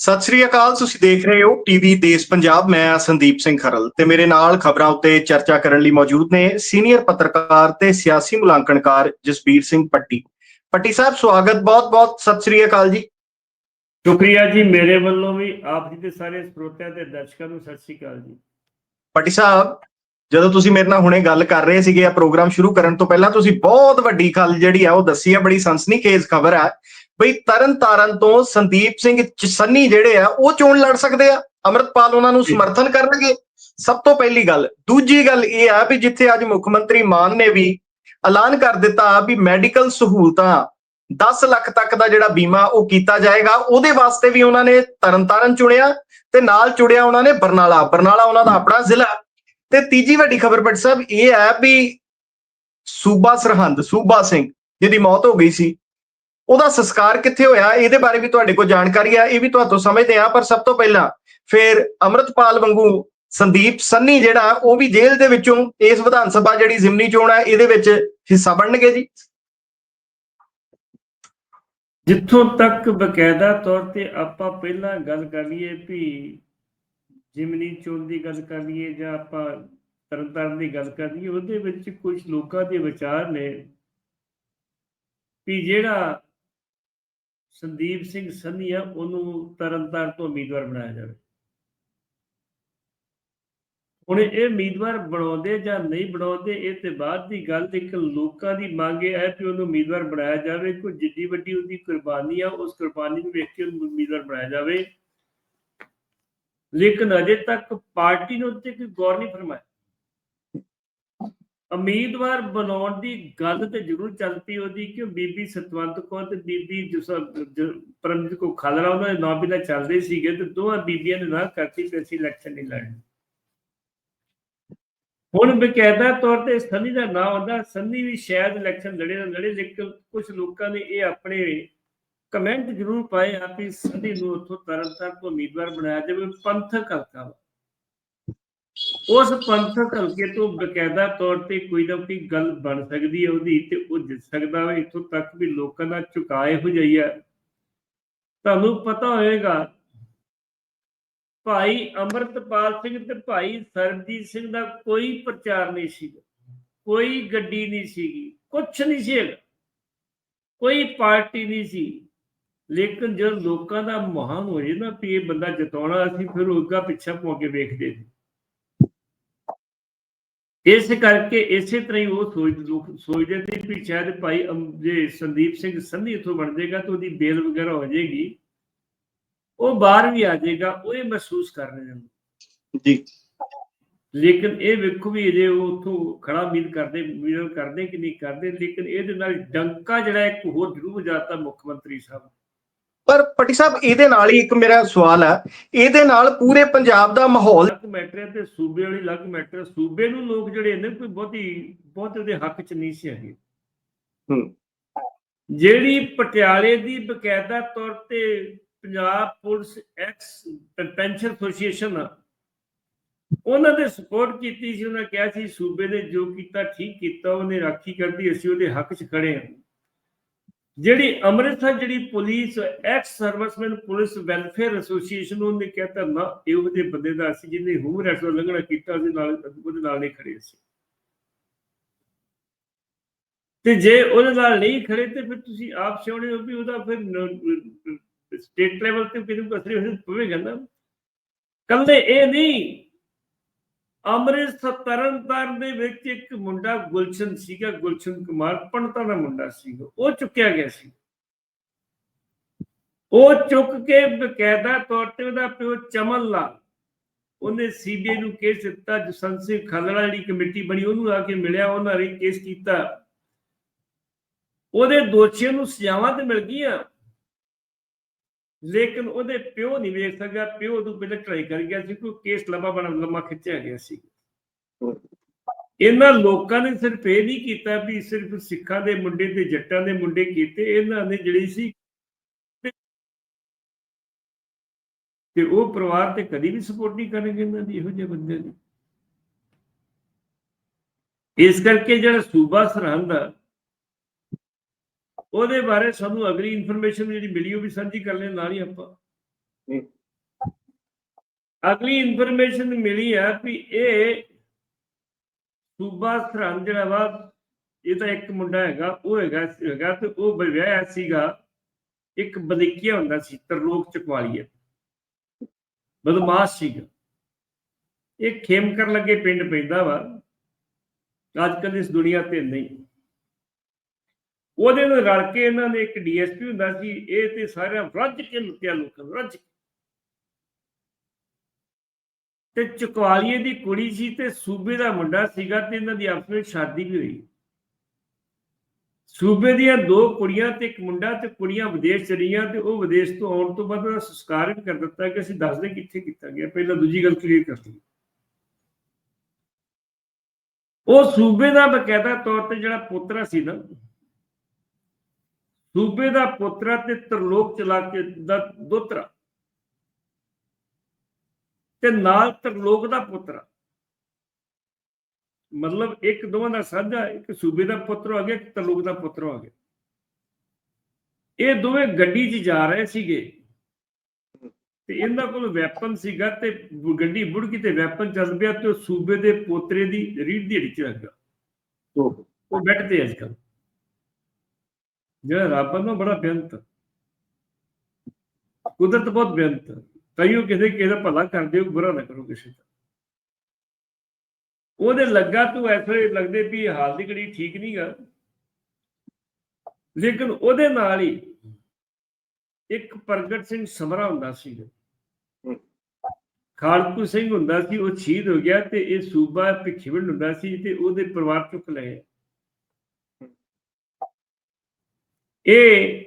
ਸਤਿ ਸ੍ਰੀ ਅਕਾਲ ਤੁਸੀਂ ਦੇਖ ਰਹੇ ਹੋ ਟੀਵੀ ਦੇਸ਼ ਪੰਜਾਬ ਮੈਂ ਸੰਦੀਪ ਸਿੰਘ ਖਰਲ ਤੇ ਮੇਰੇ ਨਾਲ ਖਬਰਾਂ ਉੱਤੇ ਚਰਚਾ ਕਰਨ ਲਈ ਮੌਜੂਦ ਨੇ ਸੀਨੀਅਰ ਪੱਤਰਕਾਰ ਤੇ ਸਿਆਸੀ ਮੁਲਾਂਕਣਕਾਰ ਜਸਬੀਰ ਸਿੰਘ ਪੱਟੀ। ਪੱਟੀ ਸਾਹਿਬ ਸਵਾਗਤ ਬਹੁਤ-ਬਹੁਤ ਸਤਿ ਸ੍ਰੀ ਅਕਾਲ ਜੀ। ਸ਼ੁਕਰੀਆ ਜੀ ਮੇਰੇ ਵੱਲੋਂ ਵੀ ਆਪ ਜੀ ਦੇ ਸਾਰੇ ਸਰੋਤਿਆਂ ਤੇ ਦਰਸ਼ਕਾਂ ਨੂੰ ਸਤਿ ਸ਼੍ਰੀ ਅਕਾਲ ਜੀ। ਪੱਟੀ ਸਾਹਿਬ ਜਦੋਂ ਤੁਸੀਂ ਮੇਰੇ ਨਾਲ ਹੁਣੇ ਗੱਲ ਕਰ ਰਹੇ ਸੀਗੇ ਆ ਪ੍ਰੋਗਰਾਮ ਸ਼ੁਰੂ ਕਰਨ ਤੋਂ ਪਹਿਲਾਂ ਤੁਸੀਂ ਬਹੁਤ ਵੱਡੀ ਗੱਲ ਜਿਹੜੀ ਆ ਉਹ ਦੱਸੀ ਆ ਬੜੀ ਸਨਸਨੀਖੇਜ਼ ਖਬਰ ਆ। ਬਈ ਤਰਨ ਤਾਰਨ ਤੋਂ ਸੰਦੀਪ ਸਿੰਘ ਚਸੰਨੀ ਜਿਹੜੇ ਆ ਉਹ ਚੋਣ ਲੜ ਸਕਦੇ ਆ। ਅਮਰਤਪਾਲ ਉਹਨਾਂ ਨੂੰ। ਸਮਰਥਨ ਕਰਨਗੇ। ਸਭ ਤੋਂ ਪਹਿਲੀ ਗੱਲ ਦੂਜੀ ਗੱਲ ਇਹ ਆ ਵੀ ਜਿੱਥੇ ਅੱਜ ਮੁੱਖ ਮੰਤਰੀ ਮਾਨ ਨੇ ਵੀ ਐਲਾਨ ਕਰ ਦਿੱਤਾ ਵੀ ਮੈਡੀਕਲ ਸਹੂਲਤਾਂ 10 ਲੱਖ ਤੱਕ ਦਾ ਜਿਹੜਾ ਬੀਮਾ ਉਹ ਕੀਤਾ ਜਾਏਗਾ ਉਹਦੇ ਵਾਸਤੇ ਵੀ ਉਹਨਾਂ ਨੇ ਤਰਨਤਾਰਨ ਚੁਣਿਆ ਤੇ ਨਾਲ ਚੁੜਿਆ ਉਹਨਾਂ ਨੇ ਬਰਨਾਲਾ। ਬਰਨਾਲਾ ਉਹਨਾਂ ਦਾ ਆਪਣਾ ਜ਼ਿਲ੍ਹਾ। ਤੇ ਤੀਜੀ ਵੱਡੀ ਖਬਰ ਪਰ ਸਾਹਿਬ ਇਹ ਹੈ ਵੀ ਸੂਬਾ ਸਰਹੰਦ ਸੂਬਾ ਸਿੰਘ ਜਿਹਦੀ ਮੌਤ ਹੋ ਗਈ ਸੀ ਉਹਦਾ ਸੰਸਕਾਰ ਕਿੱਥੇ ਹੋਇਆ, ਇਹਦੇ ਬਾਰੇ ਵੀ ਤੁਹਾਡੇ ਕੋਲ ਜਾਣਕਾਰੀ ਆ, ਇਹ ਵੀ ਤੁਹਾਤੋਂ ਸਮਝਦੇ ਆ, ਪਰ ਸਭ ਤੋਂ ਪਹਿਲਾਂ ਫਿਰ ਅਮਰਤਪਾਲ ਵਾਂਗੂ ਸੰਦੀਪ ਸੰਨੀ ਜਿਹੜਾ, ਉਹ ਵੀ ਜੇਲ੍ਹ ਦੇ ਵਿੱਚੋਂ ਇਸ ਵਿਧਾਨ ਸਭਾ ਜਿਹੜੀ ਜ਼ਿਮਨੀ ਚੋਣ ਹੈ ਇਹਦੇ ਵਿੱਚ ਹਿੱਸਾ ਬਣਨਗੇ ਜੀ। ਜਿੱਥੋਂ ਤੱਕ ਬਕਾਇਦਾ ਤੌਰ ਤੇ ਆਪਾਂ ਪਹਿਲਾਂ ਗੱਲ ਕਰ ਲਈਏ ਵੀ ਜਿਮਨੀ ਚੋਣ ਦੀ ਗੱਲ ਕਰ ਲਈਏ ਜਾਂ ਆਪਾਂ ਤਰਨਤਾਰਨ ਦੀ ਗੱਲ ਕਰ ਲਈਏ, ਉਹਦੇ ਵਿੱਚ ਕੁਝ ਲੋਕਾਂ ਦੇ ਵਿਚਾਰ ਨੇ ਵੀ ਜਿਹੜਾ ਸੰਦੀਪ ਸਿੰਘ ਸੰਨੀ ਆ ਉਹਨੂੰ ਤਰਨਤਾਰਨ ਤੋਂ ਉਮੀਦਵਾਰ ਬਣਾਇਆ ਜਾਵੇ। ਹੁਣ ਇਹ ਉਮੀਦਵਾਰ ਬਣਾਉਂਦੇ ਜਾਂ ਨਹੀਂ ਬਣਾਉਂਦੇ, ਇਹ ਤੇ ਬਾਅਦ ਦੀ ਗੱਲ, ਇੱਕ ਲੋਕਾਂ ਦੀ ਮੰਗ ਇਹ ਹੈ ਕਿ ਉਹਨੂੰ ਉਮੀਦਵਾਰ ਬਣਾਇਆ ਜਾਵੇ। ਕੋਈ ਜਿੱਡੀ ਵੱਡੀ ਉਹਦੀ ਕੁਰਬਾਨੀ ਆ, ਉਸ ਕੁਰਬਾਨੀ ਨੂੰ ਵੇਖ ਕੇ ਉਹਨੂੰ ਉਮੀਦਵਾਰ ਬਣਾਇਆ ਜਾਵੇ। ਲੇਕਿਨ ਅਜੇ ਤੱਕ ਪਾਰਟੀ ਨੇ ਉੱਤੇ ਕੋਈ ਗੌਰ ਨਹੀਂ ਫਰਮਾਇਆ ਉਮੀਦਵਾਰ ਬਣਾਉਣ ਦੀ ਗੱਲ ਤੇ ਜ਼ਰੂਰ ਚੱਲ ਪਈ ਉਹਦੀ ਕਿ ਬੀਬੀ ਸਤਵੰਤ ਕੌਰ ਤੇ ਬੀਬੀ ਪਰਮਜੀਤ ਕੋ ਖਾਲੜਾ, ਉਹਨਾਂ ਦੇ ਨਾਂ ਵੀ ਤਾਂ ਚੱਲਦੇ ਸੀਗੇ ਤੇ ਦੋਵਾਂ ਬੀਬੀਆਂ ਨੇ ਨਾ ਕਰਤੀ ਕਿ ਅਸੀਂ ਇਲੈਕਸ਼ਨ ਨਹੀਂ ਲੜਨੀ। ਹੁਣ ਬਕਾਇਦਾ ਤੌਰ ਤੇ ਸੰਨੀ ਦਾ ਨਾਮ ਆਉਂਦਾ, ਸੰਨੀ ਵੀ ਸ਼ਾਇਦ ਇਲੈਕਸ਼ਨ ਲੜੇ ਨਾ ਲੜੇ, ਲੇਕਿਨ ਕੁਝ ਲੋਕਾਂ ਨੇ ਇਹ ਆਪਣੇ ਕਮੈਂਟ ਜ਼ਰੂਰ ਪਾਏ ਆ ਕਿ ਸੰਨੀ ਨੂੰ ਉੱਥੋਂ ਤਰਨਤਾਰਨ ਤੋਂ ਉਮੀਦਵਾਰ ਬਣਾਇਆ ਜਾਵੇ, ਪੰਥਕ ਹਲਕਾ ਉਸ ਪੰਥਕ ਹਲਕੇ ਤੋਂ ਬਕਾਇਦਾ ਤੌਰ ਤੇ ਕੋਈ ਨਾ ਕੋਈ ਗੱਲ ਬਣ ਸਕਦੀ ਹੈ ਉਹਦੀ ਤੇ ਉਹ ਜਿੱਤ ਸਕਦਾ ਹੈ, ਇੱਥੋਂ ਤੱਕ ਵੀ ਲੋਕਾਂ ਦਾ ਝੁਕਾਏ ਹੋ ਜਾਈ ਤੁਹਾਨੂੰ ਪਤਾ ਹੋਏਗਾ ਭਾਈ ਅਮਰਤਪਾਲ ਸਿੰਘ ਤੇ ਭਾਈ ਸਰਬਜੀਤ ਸਿੰਘ ਦਾ ਕੋਈ ਪ੍ਰਚਾਰ ਨਹੀਂ ਸੀ ਕੋਈ ਗੱਡੀ ਨਹੀਂ ਸੀਗੀ, ਕੁਛ ਨਹੀਂ ਸੀ ਕੋਈ ਪਾਰਟੀ ਨਹੀਂ ਸੀ। ਲੇਕਿਨ ਜਦ ਲੋਕਾਂ ਦਾ ਮਹਾਨ ਹੋ ਜੇ ਨਾ ਵੀ ਇਹ ਬੰਦਾ ਜਿਤਾਉਣਾ, ਅਸੀਂ ਫਿਰ ਉਹਦਾ ਪਿੱਛਾ ਪਾ ਕੇ ਵੇਖਦੇ ਸੀ। ਇਸ ਕਰਕੇ ਇਸੇ ਤਰ੍ਹਾਂ ਹੀ ਉਹ ਸੋਚ ਲੋਕ ਸੋਚਦੇ ਸੀ ਵੀ ਸ਼ਾਇਦ ਭਾਈ ਜੇ ਸੰਦੀਪ ਸਿੰਘ ਸੰਧੀ ਇਥੋਂ ਬਣ ਜਾਏਗਾ ਤਾਂ ਉਹਦੀ ਬੇਲ ਵਗੈਰਾ ਹੋ ਜਾਏਗੀ। ਉਹ ਬਾਹਰ ਵੀ ਆ ਜਾਏਗਾ ਉਹ ਇਹ ਮਹਿਸੂਸ ਕਰ ਰਹੇ ਨੇ। ਜੀ। ਲੇਕਿਨ ਇਹ ਵੇਖੋ ਵੀ ਜੇ ਉਹ ਉਥੋਂ ਖੜਾ ਉਮੀਦ ਕਰਦੇ ਉਮੀਦ ਕਰਦੇ ਕਿ ਨਹੀਂ ਕਰਦੇ ਲੇਕਿਨ ਇਹਦੇ ਨਾਲ ਡੰਕਾ ਜਿਹੜਾ ਇੱਕ ਹੋਰ ਜ਼ਰੂਰ ਜਾਤਾ ਮੁੱਖ ਮੰਤਰੀ ਸਾਹਿਬ। ਪਰ ਪੱਟੀ ਸਾਹਿਬ ਇਹਦੇ ਨਾਲ ਹੀ ਇੱਕ ਮੇਰਾ ਸਵਾਲ ਹੈ ਇਹਦੇ ਨਾਲ ਪੂਰੇ ਪੰਜਾਬ ਦਾ ਮਾਹੌਲ ਲੱਗ ਮੈਟਰ ਤੇ ਸੂਬੇ ਵਾਲੀ ਲੱਗ ਮੈਟਰ। ਸੂਬੇ ਨੂੰ ਲੋਕ ਜਿਹੜੇ ਨੇ ਕੋਈ ਬਹੁਤੀ ਬਹੁਤ ਉਹਦੇ ਹੱਕ ਚ ਨਹੀਂ ਸੀ ਹੈਗੇ ਹੂੰ। ਜਿਹੜੀ ਪਟਿਆਲੇ ਦੀ ਬਕਾਇਦਾ ਤੌਰ ਤੇ Punjab police ex pension association ਉਹਨਾਂ ਦੇ ਸਪੋਰਟ ਕੀਤੀ ਸੀ ਉਹਨਾਂ ਕਿਹਾ ਸੀ ਸੂਬੇ ਨੇ ਜੋ ਕੀਤਾ ਠੀਕ ਕੀਤਾ ਉਹਨੇ ਰਾਖੀ ਕਰਦੀ ਅਸੀਂ ਉਹਦੇ ਹੱਕ 'ਚ ਖੜੇ ਹਾਂ ਜਿਹੜੀ ਅੰਮ੍ਰਿਤਸਰ ਜਿਹੜੀ police ex serviceman police welfare association ਉਹਨੇ ਕਹਿਤਾ ਨਾ, ਇਹੋ ਜਿਹੇ ਬੰਦੇ ਦਾ ਅਸੀਂ ਜਿਹਨੇ ਹੂਮ ਰੈਟ ਤੋਂ ਲੰਘਣਾ ਕੀਤਾ ਉਹਦੇ ਨਾਲ ਉਹਦੇ ਨਾਲ ਨਹੀਂ ਖੜੇ ਸੀ। ਤੇ ਜੇ ਉਹਦੇ ਨਾਲ ਨਹੀਂ ਖੜੇ, ਤੇ ਫਿਰ ਤੁਸੀਂ ਆਪ ਸਿਆਣੇ ਹੋ ਵੀ ਉਹਦਾ ਫਿਰ ਸਟੇਟ ਲੈਵਲ ਤੇ ਕਿਹਨੂੰ ਅਸਰੀ ਹੋ ਨਾ ਕੱਲੇ ਇਹ ਨਹੀਂ ਅੰਮ੍ਰਿਤਸਰ ਤਰਨਤਾਰਨ ਦੇ ਵਿੱਚ ਇੱਕ ਮੁੰਡਾ ਗੁਲਸ਼ਨ ਸੀਗਾ, ਗੁਲਸ਼ਨ ਕੁਮਾਰ ਪੰਡਤਾਂ ਦਾ ਮੁੰਡਾ ਸੀਗਾ ਉਹ ਚੁੱਕਿਆ ਗਿਆ ਸੀ। ਉਹ ਚੁੱਕ ਕੇ ਬਕਾਇਦਾ ਤੌਰ ਤੇ ਉਹਦਾ ਪਿਓ ਚਮਨ ਲਾਲ, ਉਹਨੇ ਸੀਬੀਆਈ ਨੂੰ ਕੇਸ ਦਿੱਤਾ ਜਸੰਤ ਸਿੰਘ ਖਾਲੜਾ ਜਿਹੜੀ ਕਮੇਟੀ ਬਣੀ, ਉਹਨੂੰ ਆ ਕੇ ਮਿਲਿਆ, ਉਹਨਾਂ ਨੇ ਕੇਸ ਕੀਤਾ। ਉਹਦੇ ਦੋਸ਼ੀਆਂ ਨੂੰ ਸਜ਼ਾਵਾਂ ਤੇ ਮਿਲ ਗਈਆਂ। ਲੇਕਿਨ ਉਹਦੇ ਪਿਓ ਨਹੀਂ ਵੇਖ ਸਕਿਆ, ਪਿਓ ਉਹਨੂੰ ਪਹਿਲਾਂ ਟਰਾਈ ਕਰ ਗਿਆ ਸੀ ਕੋਈ ਕੇਸ ਲੰਬਾ ਬਣਾ, ਲੰਮਾ ਖਿੱਚਿਆ ਗਿਆ ਸੀ। ਇਹਨਾਂ ਲੋਕਾਂ ਨੇ ਸਿਰਫ ਇਹ ਨਹੀਂ ਕੀਤਾ ਵੀ ਸਿਰਫ ਸਿੱਖਾਂ ਦੇ ਮੁੰਡੇ ਤੇ ਜੱਟਾਂ ਦੇ ਮੁੰਡੇ ਕੀਤੇ, ਇਹਨਾਂ ਨੇ ਜਿਹੜੀ ਸੀ ਤੇ ਉਹ ਪਰਿਵਾਰ ਤੇ ਕਦੀ ਵੀ ਸਪੋਰਟ ਨਹੀਂ ਕਰਨਗੇ ਇਹਨਾਂ ਦੀ, ਇਹੋ ਜਿਹੇ ਬੰਦੇ ਦੀ ਇਸ ਕਰਕੇ ਜਿਹੜਾ ਸੂਬਾ ਸਰਹੰਦ ਆ ਉਹਦੇ ਬਾਰੇ ਸਾਨੂੰ ਅਗਲੀ ਇਨਫੋਰਮੇਸ਼ਨ ਜਿਹੜੀ ਮਿਲੀ ਉਹ ਵੀ ਸਾਂਝੀ ਕਰ ਲੈਣ ਨਾਲ ਹੀ ਆਪਾਂ। ਅਗਲੀ ਇਨਫੋਰਮੇਸ਼ਨ ਮਿਲੀ ਹੈ ਵੀ ਇਹ ਸੂਬਾ ਸਰਹੰਦ ਜਿਹੜਾ ਵਾ ਇਹ ਤਾਂ ਇੱਕ ਮੁੰਡਾ ਹੈਗਾ ਉਹ ਹੈਗਾ ਹੈਗਾ ਤੇ ਉਹ ਵਿਆਹਿਆ ਸੀਗਾ ਇੱਕ ਬਲਿਕੀਆ ਹੁੰਦਾ ਸੀ ਤਰਲੋਕ ਚਕਵਾਲੀਆ। ਬਦਮਾਸ਼ ਸੀਗਾ। ਇਹ ਖੇਮ ਕਰਨ ਲੱਗੇ ਪਿੰਡ ਪੈਂਦਾ ਵਾ। ਅੱਜ ਕੱਲ੍ਹ ਇਸ ਦੁਨੀਆ ਤੇ ਨਹੀਂ। ਉਹਦੇ ਨਾਲ ਰਲ ਕੇ ਇਹਨਾਂ ਨੇ ਇੱਕ ਡੀਐਸਪੀ ਹੁੰਦਾ ਸੀ, ਇਹ ਤੇ ਸਾਰਿਆਂ ਰੱਜ ਕੇ ਲੁੱਟਿਆ ਲੋਕਾਂ ਨੂੰ, ਰੱਜ ਤੇ ਚਕਵਾਲੀਏ ਦੀ ਕੁੜੀ ਸੀ ਤੇ ਸੂਬੇ ਦਾ ਮੁੰਡਾ ਸੀਗਾ ਤੇ ਇਹਨਾਂ ਦੀ ਆਪਸ ਵਿੱਚ ਸ਼ਾਦੀ ਵੀ ਹੋਈ। ਸੂਬੇ ਦੀਆਂ ਦੋ ਕੁੜੀਆਂ ਤੇ ਇੱਕ ਮੁੰਡਾ ਤੇ ਕੁੜੀਆਂ ਵਿਦੇਸ਼ ਚਲੀਆਂ ਤੇ ਉਹ ਵਿਦੇਸ਼ ਤੋਂ ਆਉਣ ਤੋਂ ਬਾਅਦ ਉਹਦਾ ਸੰਸਕਾਰ ਵੀ ਕਰ ਦਿੱਤਾ ਕਿ ਅਸੀਂ ਦੱਸਦੇ ਕਿੱਥੇ ਕੀਤਾ ਗਿਆ। ਪਹਿਲਾਂ ਦੂਜੀ ਗੱਲ ਕਲੀਅਰ ਕਰ ਲਈ ਉਹ ਸੂਬੇ ਦਾ ਬਕਾਇਦਾ ਤੌਰ ਤੇ ਜਿਹੜਾ ਪੋਤਰਾ ਸੀ ਨਾ ਸੂਬੇ ਦਾ ਪੁੱਤਰਾ ਤੇ ਤਰਲੋਕ ਚਲਾ ਕੇ ਦਾ ਦੋਤਰਾ ਤੇ ਨਾਲ ਤਰਲੋਕ ਦਾ ਪੁੱਤਰਾ ਮਤਲਬ ਇੱਕ ਦੋਵਾਂ ਦਾ ਸਾਂਝਾ ਇੱਕ ਸੂਬੇ ਦਾ ਪੁੱਤਰ ਆ ਗਿਆ ਇੱਕ ਤਰਲੋਕ ਦਾ ਪੁੱਤਰ ਆ ਗਿਆ। ਇਹ ਦੋਵੇਂ ਗੱਡੀ 'ਚ ਜਾ ਰਹੇ ਸੀਗੇ। ਤੇ ਇਹਨਾਂ ਕੋਲ ਵੈਪਨ ਸੀਗਾ ਤੇ ਗੱਡੀ ਬੁੜ ਗਈ ਤੇ ਵੈਪਨ ਚੱਲ ਪਿਆ ਤੇ ਉਹ ਸੂਬੇ ਦੇ ਪੋਤਰੇ ਦੀ ਰੀੜ ਦੀ ਹੱਡੀ 'ਚ ਲੱਗ ਉਹ ਬੈਠ ਤੇ ਅੱਜ ਕੱਲ੍ਹ। ਜਿਹੜਾ ਰੱਬ ਨੂੰ ਬੜਾ ਬੇਅੰਤ ਕੁਦਰਤ ਬਹੁਤ ਬੇਅੰਤ ਕਈਓ ਕਿਸੇ ਕਿਸੇ ਦਾ ਭਲਾ ਕਰਦੇ ਹੋ ਬੁਰਾ ਨਾ ਕਰੋ ਕਿਸੇ ਦਾ। ਉਹਦੇ ਲੱਗਾ ਤੂੰ ਐਸੇ ਲੱਗਦੇ ਵੀ ਹਾਲ ਦੀ ਘੜੀ ਠੀਕ ਨਹੀਂਗਾ ਲੇਕਿਨ ਉਹਦੇ ਨਾਲ ਹੀ ਇੱਕ ਪ੍ਰਗਟ ਸਿੰਘ ਸਮਰਾ ਹੁੰਦਾ ਸੀ। ਖਾਲਕੂ ਸਿੰਘ ਹੁੰਦਾ ਸੀ ਉਹ ਸ਼ਹੀਦ ਹੋ ਗਿਆ ਤੇ ਇਹ ਸੂਬਾ ਭਿੱਖੀਵਿੰਡ ਹੁੰਦਾ ਸੀ ਤੇ ਉਹਦੇ ਪਰਿਵਾਰ ਚੁੱਕ ਲਏ। ਇਹ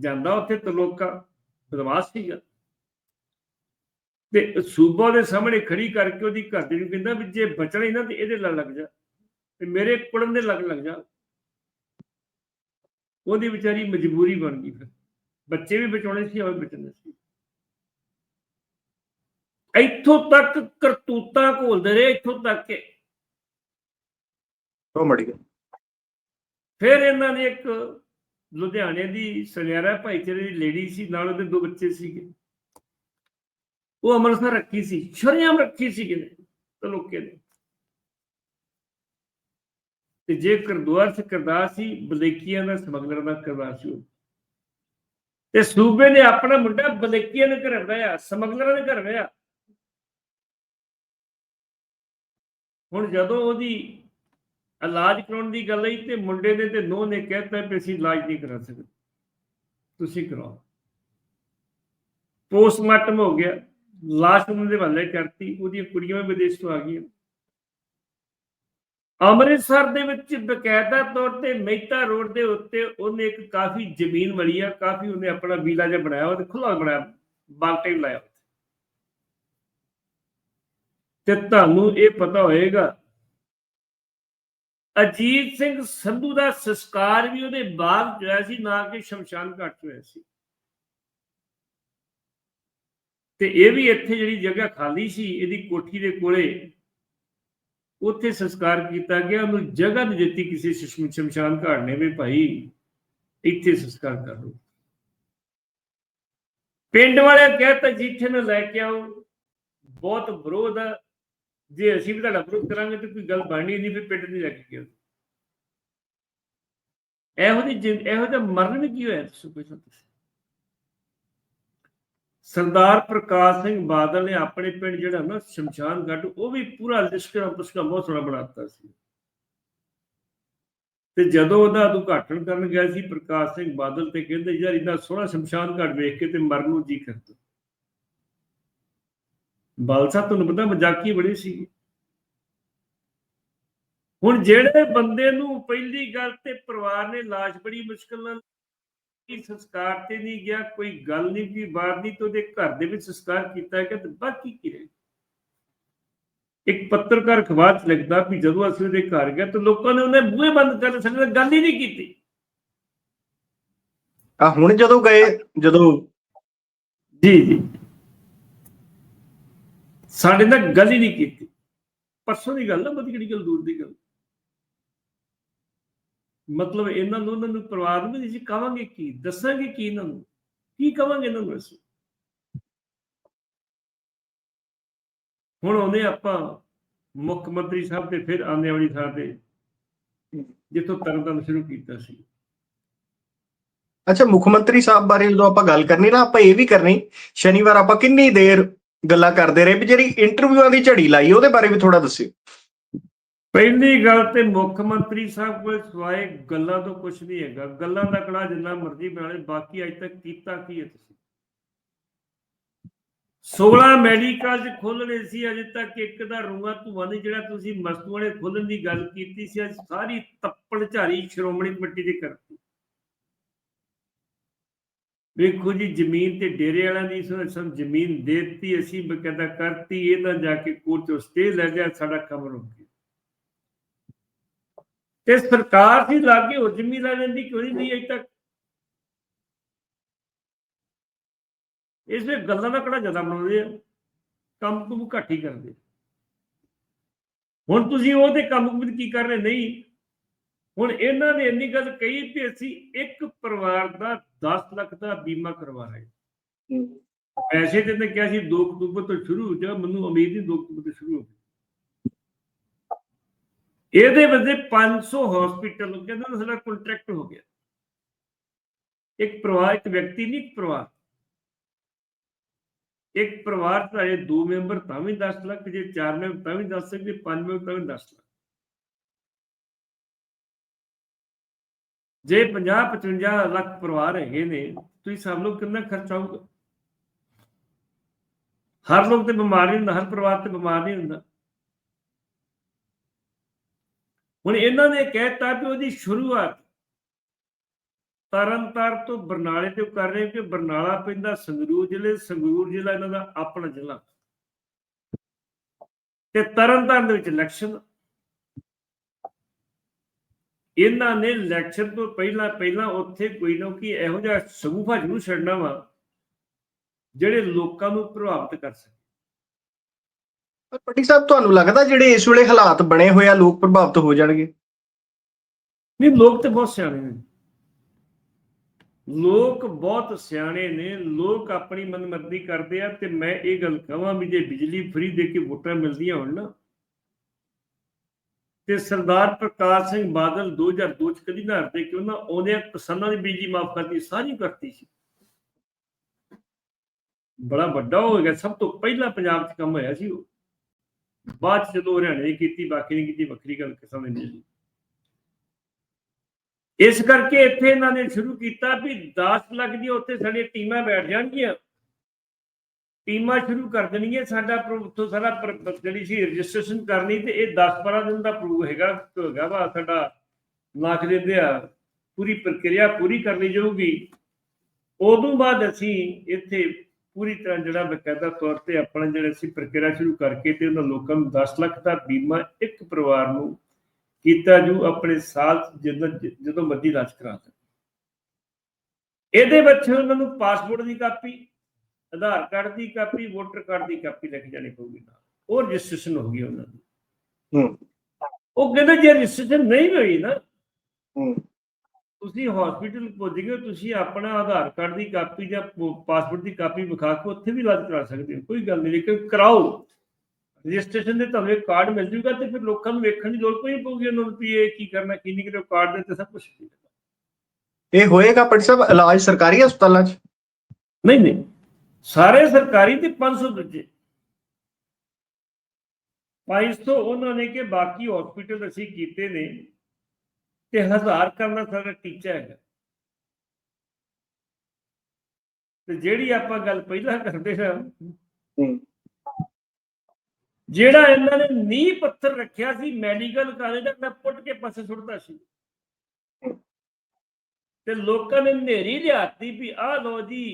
ਜਾਂਦਾ ਉੱਥੇ ਤਲੋਕਾ ਬਦਮਾਸ਼ ਸੀਗਾ। ਤੇ ਸੂਬਾ ਦੇ ਸਾਹਮਣੇ ਖੜੀ ਕਰਕੇ ਉਹਦੀ ਘਰ ਦੀ ਨੂੰ ਕਹਿੰਦਾ ਵੀ ਜੇ ਬਚਣਾ ਹੀ ਨਾ ਤੇ ਇਹਦੇ ਲੜ ਲੱਗ ਜਾ ਤੇ ਮੇਰੇ ਕੁੜਨ ਦੇ ਲੱਗ ਲੱਗ ਜਾ। ਉਹਦੀ ਵਿਚਾਰੀ ਮਜਬੂਰੀ ਬਣ ਗਈ ਫਿਰ। ਬੱਚੇ ਵੀ ਬਚਾਉਣੇ ਸੀ ਉਹ ਵੀ ਬਚਣੇ ਸੀ। ਇੱਥੋਂ ਤੱਕ ਕਰਤੂਤਾਂ ਘੋਲਦੇ ਰਹੇ ਇੱਥੋਂ ਤੱਕ ਕਿ। ਉਹ ਮੜ ਗਿਆ। ਫਿਰ ਇਹਨਾਂ ਨੇ ਇੱਕ ਲੁਧਿਆਣੇ ਦੀ ਸੁਨਿਆਰਾ ਭਾਈਚਾਰੇ ਦੀ ਲੇਡੀ ਸੀ, ਨਾਲ ਉਹਦੇ ਦੋ ਬੱਚੇ ਸੀਗੇ। ਉਹ ਅੰਮ੍ਰਿਤਸਰ ਰੱਖੀ ਸੀ, ਸ਼ਰਿਆਮ ਰੱਖੀ ਸੀ ਕਿਨੇ ਤਲੋਕੇ ਨੇ। ਤੇ ਜੇ ਕਰਦੁਆਰ ਸੇ ਕਰਦਾ ਸੀ, ਬਲੇਕੀਆਂ ਦਾ ਸਮਗਲਰ ਦਾ ਕਰਦਾ ਸੀ ਉਹ। ਤੇ ਸੂਬੇ ਨੇ ਆਪਣਾ ਮੁੰਡਾ ਬਲੇਕੀਆਂ ਦੇ ਘਰ ਵਿਆਹਿਆ ਸਮਗਲਰਾਂ ਦੇ ਘਰ ਵਿਆਹਿਆ ਹੁਣ ਜਦੋਂ ਉਹਦੀ ਇਲਾਜ ਕਰਾਉਣ ਦੀ ਗੱਲ ਆਈ ਤੇ ਮੁੰਡੇ ਨੇ ਤੇ ਨੋਹ ਨੇ ਕਹਿਤਾ ਵੀ ਅਸੀਂ ਇਲਾਜ ਨਹੀਂ ਕਰਾ ਸਕਦੇ। ਤੁਸੀਂ ਕਰਾਓ। ਪੋਸਟਮਾਰਟਮ ਹੋ ਗਿਆ। ਲਾਸ਼ ਉਹਨਾਂ ਦੇ ਹਵਾਲੇ ਕਰਤੀ, ਉਹਦੀਆਂ ਕੁੜੀਆਂ ਵੀ ਵਿਦੇਸ਼ ਤੋਂ ਆ ਗਈਆਂ। ਅੰਮ੍ਰਿਤਸਰ ਦੇ ਵਿੱਚ ਬਕਾਇਦਾ ਤੌਰ ਤੇ ਮਹਿਤਾ ਰੋਡ ਦੇ ਉੱਤੇ ਉਹਨੇ ਇੱਕ ਕਾਫੀ ਜ਼ਮੀਨ ਮਲੀ ਆ, ਕਾਫੀ ਉਹਨੇ ਆਪਣਾ ਵੀਲਾ ਜਿਹਾ ਬਣਾਇਆ, ਉਹਦੇ ਖੁੱਲਾ ਬਣਾਇਆ ਬਾਲਟੇ ਲਾਇਆ। ਤੇ ਤੁਹਾਨੂੰ ਇਹ ਪਤਾ ਹੋਏਗਾ ਅਜੀਤ ਸਿੰਘ ਸੰਧੂ ਦਾ ਸੰਸਕਾਰ ਵੀ ਉਹਦੇ ਬਾਅਦ ਹੋਇਆ ਸੀ, ਨਾ ਕਿ ਸ਼ਮਸ਼ਾਨ ਘਾਟ 'ਚ ਹੋਇਆ ਸੀ। ਤੇ ਇਹ ਵੀ ਇੱਥੇ ਜਿਹੜੀ ਜਗ੍ਹਾ ਖਾਲੀ ਸੀ, ਇਹਦੀ ਕੋਠੀ ਦੇ ਕੋਲੇ ਉੱਥੇ ਸੰਸਕਾਰ ਕੀਤਾ ਗਿਆ। ਉਹਨੂੰ ਜਗ੍ਹਾ ਨਹੀਂ ਦਿੱਤੀ ਕਿਸੇ ਸ਼ਮਸ਼ਾਨ ਘਾਟ ਨੇ ਵੀ ਭਾਈ, ਇੱਥੇ ਸੰਸਕਾਰ ਕਰ ਲਓ। ਪਿੰਡ ਵਾਲੇ ਕਹਿੰਦਾ ਜਿੱਥੇ ਨੂੰ ਲੈ ਕੇ ਆਓ। ਬਹੁਤ ਵਿਰੋਧ ਆ। ਜੇ ਅਸੀਂ ਵੀ ਤੁਹਾਡਾ ਵਿਰੋਧ ਕਰਾਂਗੇ ਤੇ ਕੋਈ ਗੱਲ ਬਣਨੀ ਨਹੀਂ, ਫਿਰ ਪਿੰਡ ਨਹੀਂ ਲੱਗ ਗਿਆ। ਇਹੋ ਜਿਹੀ ਇਹੋ ਜਿਹਾ ਮਰਨ ਵੀ ਕੀ ਹੋਇਆ ਤੁਸੀਂ ਪੁੱਛੋ ਤੁਸੀਂ? ਸਰਦਾਰ ਪ੍ਰਕਾਸ਼ ਸਿੰਘ ਬਾਦਲ ਨੇ ਆਪਣੇ ਪਿੰਡ ਜਿਹੜਾ ਨਾ ਸ਼ਮਸ਼ਾਨ ਘਾਟ, ਉਹ ਵੀ ਪੂਰਾ ਲਿਸ਼ਕਣਾ ਪੁਸ਼ਕਾ ਬਹੁਤ ਸੋਹਣਾ ਬਣਾਤਾ ਸੀ। ਤੇ ਜਦੋਂ ਉਹਦਾ ਉਦਘਾਟਨ ਕਰਨ ਗਿਆ ਸੀ, ਪ੍ਰਕਾਸ਼ ਸਿੰਘ ਬਾਦਲ ਤੇ ਕਹਿੰਦੇ, ਯਾਰ ਇੰਨਾ ਸੋਹਣਾ ਸ਼ਮਸ਼ਾਨ ਘਾਟ ਵੇਖ ਕੇ ਤੇ ਮਰਨ ਨੂੰ ਜੀ ਕਰਦਾ ਬਾਲਸਾ ਤੁਹਾਨੂੰ ਪਤਾ ਮਜ਼ਾਕੀ ਬੜੀ ਸੀ ਹੁਣ ਜਿਹੜੇ ਬੰਦੇ ਨੂੰ ਪਹਿਲੀ ਗੱਲ ਤੇ ਪਰਿਵਾਰ ਨੇ ਲਾਸ਼ ਬੜੀ ਮੁਸ਼ਕਲ ਨਾਲ ਕੀ ਸੰਸਕਾਰ ਤੇ ਨਹੀਂ ਗਿਆ ਕੋਈ ਗੱਲ ਨਹੀਂ ਕੀ ਬਾਤ ਨਹੀਂ ਤੇ ਉਹਦੇ ਘਰ ਦੇ ਵਿੱਚ ਸੰਸਕਾਰ ਕੀਤਾ ਤੇ ਬਾਕੀ ਕੀ ਰਹੇ ਇੱਕ ਪੱਤਰਕਾਰ ਅਖਬਾਰ ਚ ਲਿਖਦਾ ਵੀ ਜਦੋਂ ਅਸੀਂ ਉਹਦੇ ਘਰ ਗਏ ਤਾਂ ਲੋਕਾਂ ਨੇ ਉਹਨੇ ਬੂਹੇ ਬੰਦ ਕਰ ਨਾਲ ਗੱਲ ਹੀ ਨਹੀਂ ਕੀਤੀ। ਆ ਹੁਣ ਜਦੋਂ ਗਏ ਜਦੋਂ ਜੀ ਜੀ। ਸਾਡੇ ਨਾਲ ਗੱਲ ਹੀ ਨਹੀਂ ਕੀਤੀ। ਪਰਸੋਂ ਦੀ ਗੱਲ ਨਾ ਬੜੀ ਕਿਹੜੀ ਗੱਲ ਦੂਰ ਦੀ ਗੱਲ। ਮਤਲਬ ਇਹਨਾਂ ਨੂੰ, ਉਹਨਾਂ ਨੂੰ ਪਰਿਵਾਰ ਨੂੰ ਅਸੀਂ ਕਵਾਂਗੇ ਕੀ? ਦੱਸਾਂਗੇ ਕੀ ਇਹਨਾਂ ਨੂੰ? ਕੀ ਕਹਾਂਗੇ ਇਹਨਾਂ ਨੂੰ ਅਸੀਂ? ਹੁਣ ਆਉਂਦੇ ਆਪਾਂ ਮੁੱਖ ਮੰਤਰੀ ਸਾਹਿਬ ਦੇ ਫਿਰ ਆਉਂਦੇ ਵਾਲੀ ਥਾਂ ਤੇ, ਜਿੱਥੋਂ ਤਰਨ ਤਰਨਤਾਰਨ ਸ਼ੁਰੂ ਕੀਤਾ ਸੀ। ਅੱਛਾ, ਮੁੱਖ ਮੰਤਰੀ ਸਾਹਿਬ ਬਾਰੇ ਜਦੋਂ ਆਪਾਂ ਗੱਲ ਕਰਨੀ ਨਾ, ਆਪਾਂ ਇਹ ਵੀ ਕਰਨੀ, ਸ਼ਨੀਵਾਰ ਆਪਾਂ ਕਿੰਨੀ ਦੇਰ ਗੱਲਾਂ ਕਰਦੇ ਰਹੇ, ਵੀ ਜਿਹੜੀ ਇੰਟਰਵਿਊਆਂ ਦੀ ਝੜੀ ਲਾਈ, ਉਹਦੇ ਬਾਰੇ ਵੀ ਥੋੜਾ ਦੱਸਿਓ। ਪਹਿਲੀ ਗੱਲ ਤੇ ਮੁੱਖ ਮੰਤਰੀ ਸਾਹਿਬ ਕੋਲ ਸਵਾਏ ਗੱਲਾਂ ਤੋਂ ਕੁਝ ਨਹੀਂ ਹੈਗਾ। ਗੱਲਾਂ ਦਾ ਕੜਾ ਜਿੰਨਾ ਮਰਜ਼ੀ ਬਣਾ ਲੈ ਬਾਕੀ ਅਜ ਤੱਕ ਕੀਤਾ ਕੀ ਹੈ ਤੁਸੀਂ? 16 ਮੈਡੀਕਲ ਚ ਖੋਲਣੇ ਸੀ, ਅਜੇ ਤੱਕ ਇੱਕ ਦਾ ਰੂਆ ਧੂਆ ਨਹੀਂ, ਜਿਹੜਾ ਤੁਸੀਂ ਮਸਤੂਆਂ ਨੇ ਖੋਲਣ ਦੀ ਗੱਲ ਕੀਤੀ ਸੀ, ਅੱਜ ਸਾਰੀ ਤੱਪੜ ਝਾਰੀ ਸ਼੍ਰੋਮਣੀ ਕਮੇਟੀ ਦੀ ਕਰਤੀ ਵੇਖੋ ਜੀ, ਜ਼ਮੀਨ ਤੇ ਡੇਰੇ ਵਾਲਿਆਂ ਦੀ ਸਾਨੂੰ ਜ਼ਮੀਨ ਦੇ ਦਿੱਤੀ, ਅਸੀਂ ਬਕਾਇਦਾ ਕਰਤੀ, ਇਹ ਨਾ ਜਾ ਕੇ ਕੋਰਟ ਤੋਂ ਸਟੇ ਲੈ ਗਿਆ, ਸਾਡਾ ਕੰਮ ਰੁਕ ਗਿਆ। ਤੇ ਸਰਕਾਰ ਸੀ ਲਾਗੇ ਹੋਰ ਲੈ ਲੈਂਦੀ ਕਿਉਂ ਨਹੀਂ ਲਈ ਅਜੇ ਤੱਕ? ਇਸ ਵਿੱਚ ਗੱਲਾਂ ਦਾ ਕਿਹੜਾ ਜ਼ਿਆਦਾ ਬਣਾਉਂਦੇ ਆ? ਕੰਮ ਕੁਮ ਘੱਟ ਹੀ ਕਰਦੇ। ਹੁਣ ਤੁਸੀਂ ਉਹਦੇ ਕੰਮ ਕੁਮ ਕੀ ਕਰ ਰਹੇ? ਨਹੀਂ। ਹੁਣ ਇਹਨਾਂ ਨੇ ਇੰਨੀ ਗੱਲ ਕਹੀ ਵੀ ਅਸੀਂ ਇੱਕ ਪਰਿਵਾਰ ਦਾ 10 ਲੱਖ ਦਾ ਬੀਮਾ ਕਰਵਾ ਰਹੇ ਪੈਸੇ ਤੇ ਕਿਹਾ ਸੀ 2 ਅਕਤੂਬਰ ਤੋਂ ਸ਼ੁਰੂ ਹੋ ਜਾ ਮੈਨੂੰ ਉਮੀਦ ਨਹੀਂ 2 ਅਕਤੂਬਰ ਤੋਂ ਸ਼ੁਰੂ ਹੋ ਇਹਦੇ ਵਿੱਚ 500 ਹਸਪੀਟਲ ਕਹਿੰਦਾ ਸਾਡਾ ਕੰਟਰੈਕਟ ਹੋ ਗਿਆ। ਇੱਕ ਪਰਿਵਾਰ, ਇੱਕ ਵਿਅਕਤੀ ਨਹੀਂ, ਇੱਕ ਪਰਿਵਾਰ। ਇੱਕ ਪਰਿਵਾਰ ਚਾਹੇ ਦੋ ਮੈਂਬਰ ਤਾਂ ਵੀ 10 ਲੱਖ, ਜੇ ਚਾਰ ਮੈਂਬਰ ਤਾਂ ਵੀ 10 ਲੱਖ ਜੇ ਪੰਜ ਮੈਂਬਰ ਤਾਂ ਵੀ 10 ਲੱਖ। ਜੇ 50 55 ਲੱਖ ਪਰਿਵਾਰ ਹੈਗੇ ਨੇ, ਤੁਸੀਂ ਸਭ ਲੋਕ ਕਿੰਨਾ ਖਰਚਾ ਹੋਊਗਾ ਹਰ ਲੋਕ ਤੇ ਬਿਮਾਰ ਨਹੀਂ ਹੁੰਦਾ, ਹਰ ਪਰਿਵਾਰ ਤੇ ਬਿਮਾਰ ਨਹੀਂ ਹੁੰਦਾ। ਹੁਣ ਇਹਨਾਂ ਨੇ ਕਹਿਤਾ ਵੀ ਉਹਦੀ ਸ਼ੁਰੂਆਤ ਤਰਨਤਾਰ ਤੋਂ ਬਰਨਾਲੇ ਤੇ ਕਰ ਰਹੇ ਕਿ ਬਰਨਾਲਾ ਪੈਂਦਾ ਸੰਗਰੂਰ ਜ਼ਿਲ੍ਹੇ, ਸੰਗਰੂਰ ਜ਼ਿਲ੍ਹਾ ਇਹਨਾਂ ਦਾ ਆਪਣਾ ਜ਼ਿਲ੍ਹਾ। ਤੇ ਤਰਨਤਾਰਨ ਦੇ ਵਿੱਚ ਇਲੈਕਸ਼ਨ ਇਹਨਾਂ ਨੇ ਇਲੈਕਸ਼ਨ ਤੋਂ ਪਹਿਲਾਂ ਪਹਿਲਾਂ ਉੱਥੇ ਕੋਈ ਨਾ ਕੋਈ ਇਹੋ ਜਿਹਾ ਸਗੂਫਾ ਜ਼ਰੂਰ ਛੱਡਣਾ ਵਾ, ਜਿਹੜੇ ਲੋਕਾਂ ਨੂੰ ਪ੍ਰਭਾਵਿਤ ਕਰ ਸਕਣ ਪਰ ਪੱਟੀ ਸਾਹਿਬ, ਤੁਹਾਨੂੰ ਲੱਗਦਾ ਜਿਹੜੇ ਇਸ ਵੇਲੇ ਹਾਲਾਤ ਬਣੇ ਹੋਏ ਆ, ਲੋਕ ਪ੍ਰਭਾਵਿਤ ਹੋ ਜਾਣਗੇ? ਨਹੀਂ, ਲੋਕ ਤੇ ਬਹੁਤ ਸਿਆਣੇ ਨੇ। ਲੋਕ ਬਹੁਤ ਸਿਆਣੇ ਨੇ। ਲੋਕ ਆਪਣੀ ਮਨਮਰਜ਼ੀ ਕਰਦੇ ਆ ਤੇ ਮੈਂ ਇਹ ਗੱਲ ਕਹਾਂ ਵੀ ਜੇ ਬਿਜਲੀ ਫ੍ਰੀ ਦੇ ਕੇ ਵੋਟਾਂ ਮਿਲਦੀਆਂ ਹੋਣ ਨਾ, ਤੇ ਸਰਦਾਰ ਪ੍ਰਕਾਸ਼ ਸਿੰਘ ਬਾਦਲ 2002 ਚ ਕਦੀ ਨਾ ਹਰਦੇ ਕਿਉਂ ਨਾ ਆਉਂਦਿਆਂ ਕਿਸਾਨਾਂ ਦੀ ਬਿਜਲੀ ਮਾਫ ਕਰਤੀ ਸਾਰੀ ਕਰਤੀ ਸੀ। ਬੜਾ ਵੱਡਾ ਹੋ ਗਿਆ, ਸਭ ਤੋਂ ਪਹਿਲਾਂ ਪੰਜਾਬ 'ਚ ਕੰਮ ਹੋਇਆ ਸੀ ਉਹ। ਬਾਅਦ 'ਚ ਜਦੋਂ ਹਰਿਆਣੇ ਕੀਤੀ, ਬਾਕੀ ਨੇ ਕੀਤੀ, ਵੱਖਰੀ ਗੱਲ ਕਿਸਾਨ ਨੇ ਨਹੀਂ। ਇਸ ਕਰਕੇ ਇੱਥੇ ਇਹਨਾਂ ਨੇ ਸ਼ੁਰੂ ਕੀਤਾ ਵੀ 10 ਲੱਖ ਦੀ ਉੱਥੇ ਸਾਡੀਆਂ ਟੀਮਾਂ ਬੈਠ ਜਾਣਗੀਆਂ। ਟੀਮਾਂ ਸ਼ੁਰੂ ਕਰ ਦੇਣਗੀਆਂ, ਸਾਡਾ ਪ੍ਰੋ- ਉੱਥੋਂ ਸਾਰਾ ਜਿਹੜੀ ਸੀ ਰਜਿਸਟ੍ਰੇਸ਼ਨ ਕਰਨੀ ਤੇ ਇਹ 10 12 ਦਿਨ ਦਾ ਪ੍ਰੂਵ ਹੈਗਾ ਹੈਗਾ ਵਾ, ਸਾਡਾ ਲੱਖ ਦਿੰਦੇ ਆ, ਪੂਰੀ ਪ੍ਰਕਿਰਿਆ ਪੂਰੀ ਕਰਨੀ ਜਾਊਗੀ। ਉਦੋਂ ਬਾਅਦ ਅਸੀਂ ਇੱਥੇ ਪੂਰੀ ਤਰ੍ਹਾਂ ਜਿਹੜਾ ਬਕਾਇਦਾ ਤੌਰ ਤੇ ਆਪਣਾ ਜਿਹੜਾ ਅਸੀਂ ਪ੍ਰਕਿਰਿਆ ਸ਼ੁਰੂ ਕਰਕੇ ਤੇ ਉਹਨਾਂ ਲੋਕਾਂ ਨੂੰ 10 ਲੱਖ ਦਾ ਬੀਮਾ ਇੱਕ ਪਰਿਵਾਰ ਨੂੰ ਕੀਤਾ ਜੂ ਆਪਣੇ ਸਾਲ 'ਚ ਜਦੋਂ ਜਦੋਂ ਮਰਜ਼ੀ ਇਲਾਜ ਕਰਾ ਸਕਣ ਇਹਦੇ ਵਿੱਚ ਉਹਨਾਂ ਨੂੰ ਪਾਸਪੋਰਟ ਦੀ ਕਾਪੀ ਆਧਾਰ ਕਾਰਡ ਦੀ ਕਾਪੀ ਵੋਟਰ ਕਾਰਡ ਦੀ ਕਾਪੀ ਲੈ ਕੇ ਜਾਣੀ ਪਊਗੀ ਨਾਲ। ਉਹ ਰਜਿਸਟ੍ਰੇਸ਼ਨ ਹੋ ਗਈ ਉਹਨਾਂ ਦੀ। ਹੂੰ। ਉਹ ਕਹਿੰਦੇ ਜੇ ਰਜਿਸਟ੍ਰੇਸ਼ਨ ਨਹੀਂ ਹੋਈ ਨਾ ਹੂੰ। ਤੁਸੀਂ ਹਸਪੀਟਲ ਪੁੱਜ ਗਏ ਤੁਸੀਂ ਆਪਣਾ ਆਧਾਰ ਕਾਰਡ ਦੀ ਕਾਪੀ ਜਾਂ ਪਾਸਪੋਰਟ ਦੀ ਕਾਪੀ ਵਿਖਾ ਕੇ ਉੱਥੇ ਵੀ ਇਲਾਜ ਕਰਾ ਸਕਦੇ ਹੋ ਕੋਈ ਗੱਲ ਨਹੀਂ ਲੇਕਿਨ ਕਰਾਓ ਰਜਿਸਟ੍ਰੇਸ਼ਨ ਦੇ ਤੁਹਾਨੂੰ ਇੱਕ ਕਾਰਡ ਮਿਲ ਜੂਗਾ ਤੇ ਫਿਰ ਲੋਕਾਂ ਨੂੰ ਵੇਖਣ ਦੀ ਲੋੜ ਕੋਈ ਨਹੀਂ ਪਊਗੀ ਉਹਨਾਂ ਨੂੰ ਵੀ ਇਹ ਕੀ ਕਰਨਾ ਕੀ ਨਹੀਂ ਕਰਨਾ ਕਾਰਡ ਦੇ ਤੇ ਸਭ ਕੁਝ ਇਹ ਹੋਏਗਾ ਪੱਟੀ ਸਾਹਿਬ ਇਲਾਜ ਸਰਕਾਰੀ ਹਸਪਤਾਲਾਂ 'ਚ? ਨਹੀਂ ਨਹੀਂ ਸਾਰੇ ਸਰਕਾਰੀ ਤੇ 500 ਦੂਜੇ। 500 ਉਹਨਾਂ ਨੇ ਕਿ ਬਾਕੀ ਹਸਪੀਟਲ ਅਸੀਂ ਕੀਤੇ ਨੇ ਤੇ ਹਜ਼ਾਰ ਕਰਨਾ ਸਾਡਾ ਟੀਚਾ ਹੈਗਾ। ਤੇ ਜਿਹੜੀ ਆਪਾਂ ਗੱਲ ਪਹਿਲਾਂ ਕਰਦੇ ਹੂੰ ਜਿਹੜਾ ਇਹਨਾਂ ਨੇ ਨੀਂਹ ਪੱਥਰ ਰੱਖਿਆ ਸੀ ਮੈਡੀਕਲ ਕਾਲਜ ਦਾ ਮੈਂ ਪੁੱਟ ਕੇ ਪਾਸੇ ਸੁੱਟਦਾ ਸੀ। ਤੇ ਲੋਕਾਂ ਨੇ ਨੇਰੀ ਲਿਆਤੀ ਵੀ ਆਹ ਲੋ ਜੀ